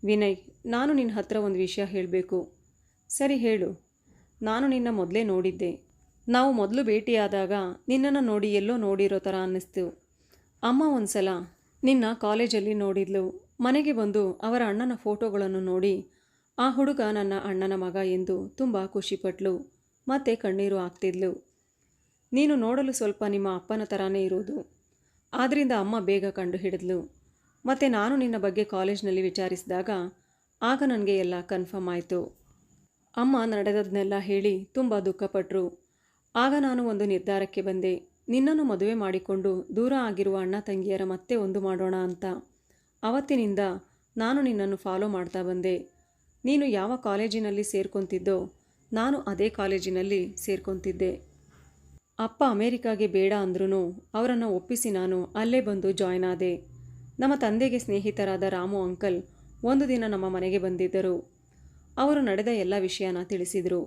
ವಿನಯ್, ನಾನು ನಿನ್ನ ಹತ್ರ ಒಂದು ವಿಷಯ ಹೇಳಬೇಕು. ಸರಿ ಹೇಳು. ನಾನು ನಿನ್ನ ಮೊದಲೇ ನೋಡಿದ್ದೆ. ನಾವು ಮೊದಲು ಭೇಟಿಯಾದಾಗ ನಿನ್ನನ್ನು ನೋಡಿ ಎಲ್ಲೋ ನೋಡಿರೋ ಥರ ಅನ್ನಿಸ್ತು. ಅಮ್ಮ ಒಂದು ಸಲ ನಿನ್ನ ಕಾಲೇಜಲ್ಲಿ ನೋಡಿದ್ಲು. ಮನೆಗೆ ಬಂದು ಅವರ ಅಣ್ಣನ ಫೋಟೋಗಳನ್ನು ನೋಡಿ ಆ ಹುಡುಗ ನನ್ನ ಅಣ್ಣನ ಮಗ ಎಂದು ತುಂಬ ಖುಷಿಪಟ್ಲು. ಮತ್ತೆ ಕಣ್ಣೀರು ಆಗ್ತಿದ್ಲು ನೀನು ನೋಡಲು ಸ್ವಲ್ಪ ನಿಮ್ಮ ಅಪ್ಪನ ಥರಾನೇ ಇರೋದು. ಆದ್ದರಿಂದ ಅಮ್ಮ ಬೇಗ ಕಂಡು ಹಿಡಿದ್ಲು ಮತ್ತು ನಾನು ನಿನ್ನ ಬಗ್ಗೆ ಕಾಲೇಜ್ನಲ್ಲಿ ವಿಚಾರಿಸಿದಾಗ ಆಗ ನನಗೆ ಎಲ್ಲ ಕನ್ಫರ್ಮ್ ಆಯಿತು. ಅಮ್ಮ ನಡೆದದನ್ನೆಲ್ಲ ಹೇಳಿ ತುಂಬ ದುಃಖಪಟ್ಟರು ಆಗ ನಾನು ಒಂದು ನಿರ್ಧಾರಕ್ಕೆ ಬಂದೆ. ನಿನ್ನನ್ನು ಮದುವೆ ಮಾಡಿಕೊಂಡು ದೂರ ಆಗಿರುವ ಅಣ್ಣ ತಂಗಿಯರ ಮತ್ತೆ ಒಂದು ಮಾಡೋಣ ಅಂತ. ಅವತ್ತಿನಿಂದ ನಾನು ನಿನ್ನನ್ನು ಫಾಲೋ ಮಾಡ್ತಾ ಬಂದೆ. ನೀನು ಯಾವ ಕಾಲೇಜಿನಲ್ಲಿ ಸೇರ್ಕೊತಿದ್ದೋ ನಾನು ಅದೇ ಕಾಲೇಜಿನಲ್ಲಿ ಸೇರ್ಕೊಂತಿದ್ದೆ. ಅಪ್ಪ ಅಮೇರಿಕಾಗೆ ಬೇಡ ಅಂದ್ರೂ ಅವರನ್ನು ಒಪ್ಪಿಸಿ ನಾನು ಅಲ್ಲೇ ಬಂದು ಜಾಯ್ನ್ ಆದೆ. ನಮ್ಮ ತಂದೆಗೆ ಸ್ನೇಹಿತರಾದ ರಾಮು ಅಂಕಲ್ ಒಂದು ದಿನ ನಮ್ಮ ಮನೆಗೆ ಬಂದಿದ್ದರು. ಅವರು ನಡೆದ ಎಲ್ಲ ವಿಷಯನ ತಿಳಿಸಿದರು.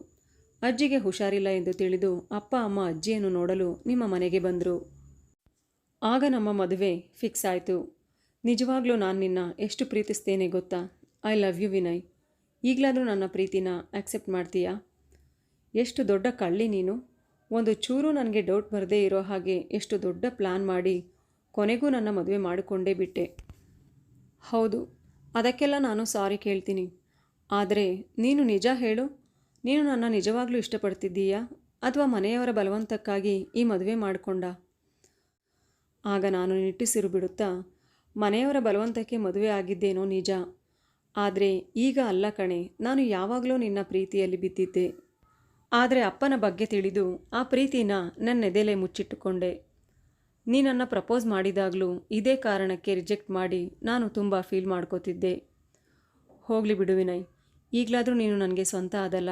ಅಜ್ಜಿಗೆ ಹುಷಾರಿಲ್ಲ ಎಂದು ತಿಳಿದು ಅಪ್ಪ ಅಮ್ಮ ಅಜ್ಜಿಯನ್ನು ನೋಡಲು ನಿಮ್ಮ ಮನೆಗೆ ಬಂದರು. ಆಗ ನಮ್ಮ ಮದುವೆ ಫಿಕ್ಸ್ ಆಯಿತು. ನಿಜವಾಗ್ಲೂ ನಾನು ನಿನ್ನ ಎಷ್ಟು ಪ್ರೀತಿಸ್ತೇನೆ ಗೊತ್ತಾ? I love you Vinay. ಈಗಲಾದರೂ ನನ್ನ ಪ್ರೀತಿನ ಆಕ್ಸೆಪ್ಟ್ ಮಾಡ್ತೀಯಾ? ಎಷ್ಟು ದೊಡ್ಡ ಕಳ್ಳಿ ನೀನು. ಒಂದು ಚೂರು ನನಗೆ ಡೌಟ್ ಬರದೇ ಇರೋ ಹಾಗೆ ಎಷ್ಟು ದೊಡ್ಡ ಪ್ಲ್ಯಾನ್ ಮಾಡಿ ಕೊನೆಗೂ ನನ್ನ ಮದುವೆ ಮಾಡಿಕೊಂಡೇ ಬಿಟ್ಟೆ. ಹೌದು, ಅದಕ್ಕೆಲ್ಲ ನಾನು ಸಾರಿ ಕೇಳ್ತೀನಿ. ಆದರೆ ನೀನು ನಿಜ ಹೇಳು, ನೀನು ನನ್ನ ನಿಜವಾಗ್ಲೂ ಇಷ್ಟಪಡ್ತಿದ್ದೀಯಾ ಅಥವಾ ಮನೆಯವರ ಬಲವಂತಕ್ಕಾಗಿ ಈ ಮದುವೆ ಮಾಡಿಕೊಂಡ? ಆಗ ನಾನು ನಿಟ್ಟಿಸಿರು ಬಿಡುತ್ತಾ, ಮನೆಯವರ ಬಲವಂತಕ್ಕೆ ಮದುವೆ ಆಗಿದ್ದೇನೋ ನಿಜ. ಆದರೆ ಈಗ ಅಲ್ಲ ಕಣೆ, ನಾನು ಯಾವಾಗಲೂ ನಿನ್ನ ಪ್ರೀತಿಯಲ್ಲಿ ಬಿದ್ದಿದ್ದೆ. ಆದರೆ ಅಪ್ಪನ ಬಗ್ಗೆ ತಿಳಿದು ಆ ಪ್ರೀತಿನ ನನ್ನ ಎದೆಲೆ ಮುಚ್ಚಿಟ್ಟುಕೊಂಡೆ. ನೀ ನನ್ನ ಪ್ರಪೋಸ್ ಮಾಡಿದಾಗಲೂ ಇದೇ ಕಾರಣಕ್ಕೆ ರಿಜೆಕ್ಟ್ ಮಾಡಿ ನಾನು ತುಂಬ ಫೀಲ್ ಮಾಡ್ಕೋತಿದ್ದೆ. ಹೋಗಲಿ ಬಿಡುವಿನೈ ಈಗಲಾದರೂ ನೀನು ನನಗೆ ಸ್ವಂತ ಆದಲ್ಲ.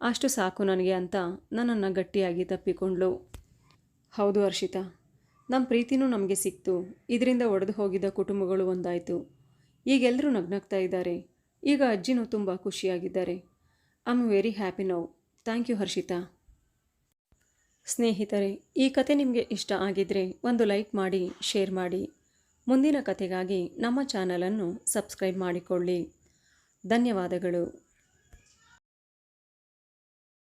ಅಷ್ಟು ಸಾಕು ನನಗೆ ಅಂತ ನನ್ನನ್ನು ಗಟ್ಟಿಯಾಗಿ ತಪ್ಪಿಕೊಂಡ್ಳು. ಹೌದು ಹರ್ಷಿತಾ ನಮ್ಮ ಪ್ರೀತಿನೂ ನಮಗೆ ಸಿಕ್ತು. ಇದರಿಂದ ಒಡೆದು ಹೋಗಿದ್ದ ಕುಟುಂಬಗಳು ಒಂದಾಯಿತು. ಈಗೆಲ್ಲರೂ ನಗ್ನಗ್ತಾ ಇದ್ದಾರೆ. ಈಗ ಅಜ್ಜಿನೂ ತುಂಬ ಖುಷಿಯಾಗಿದ್ದಾರೆ. I am very happy now thank you Harshitha. ಸ್ನೇಹಿತರೆ, ಈ ಕತೆ ನಿಮಗೆ ಇಷ್ಟ ಆಗಿದ್ದರೆ ಒಂದು ಲೈಕ್ ಮಾಡಿ, ಶೇರ್ ಮಾಡಿ. ಮುಂದಿನ ಕತೆಗಾಗಿ ನಮ್ಮ ಚಾನಲನ್ನು ಸಬ್ಸ್ಕ್ರೈಬ್ ಮಾಡಿಕೊಳ್ಳಿ. ಧನ್ಯವಾದಗಳು.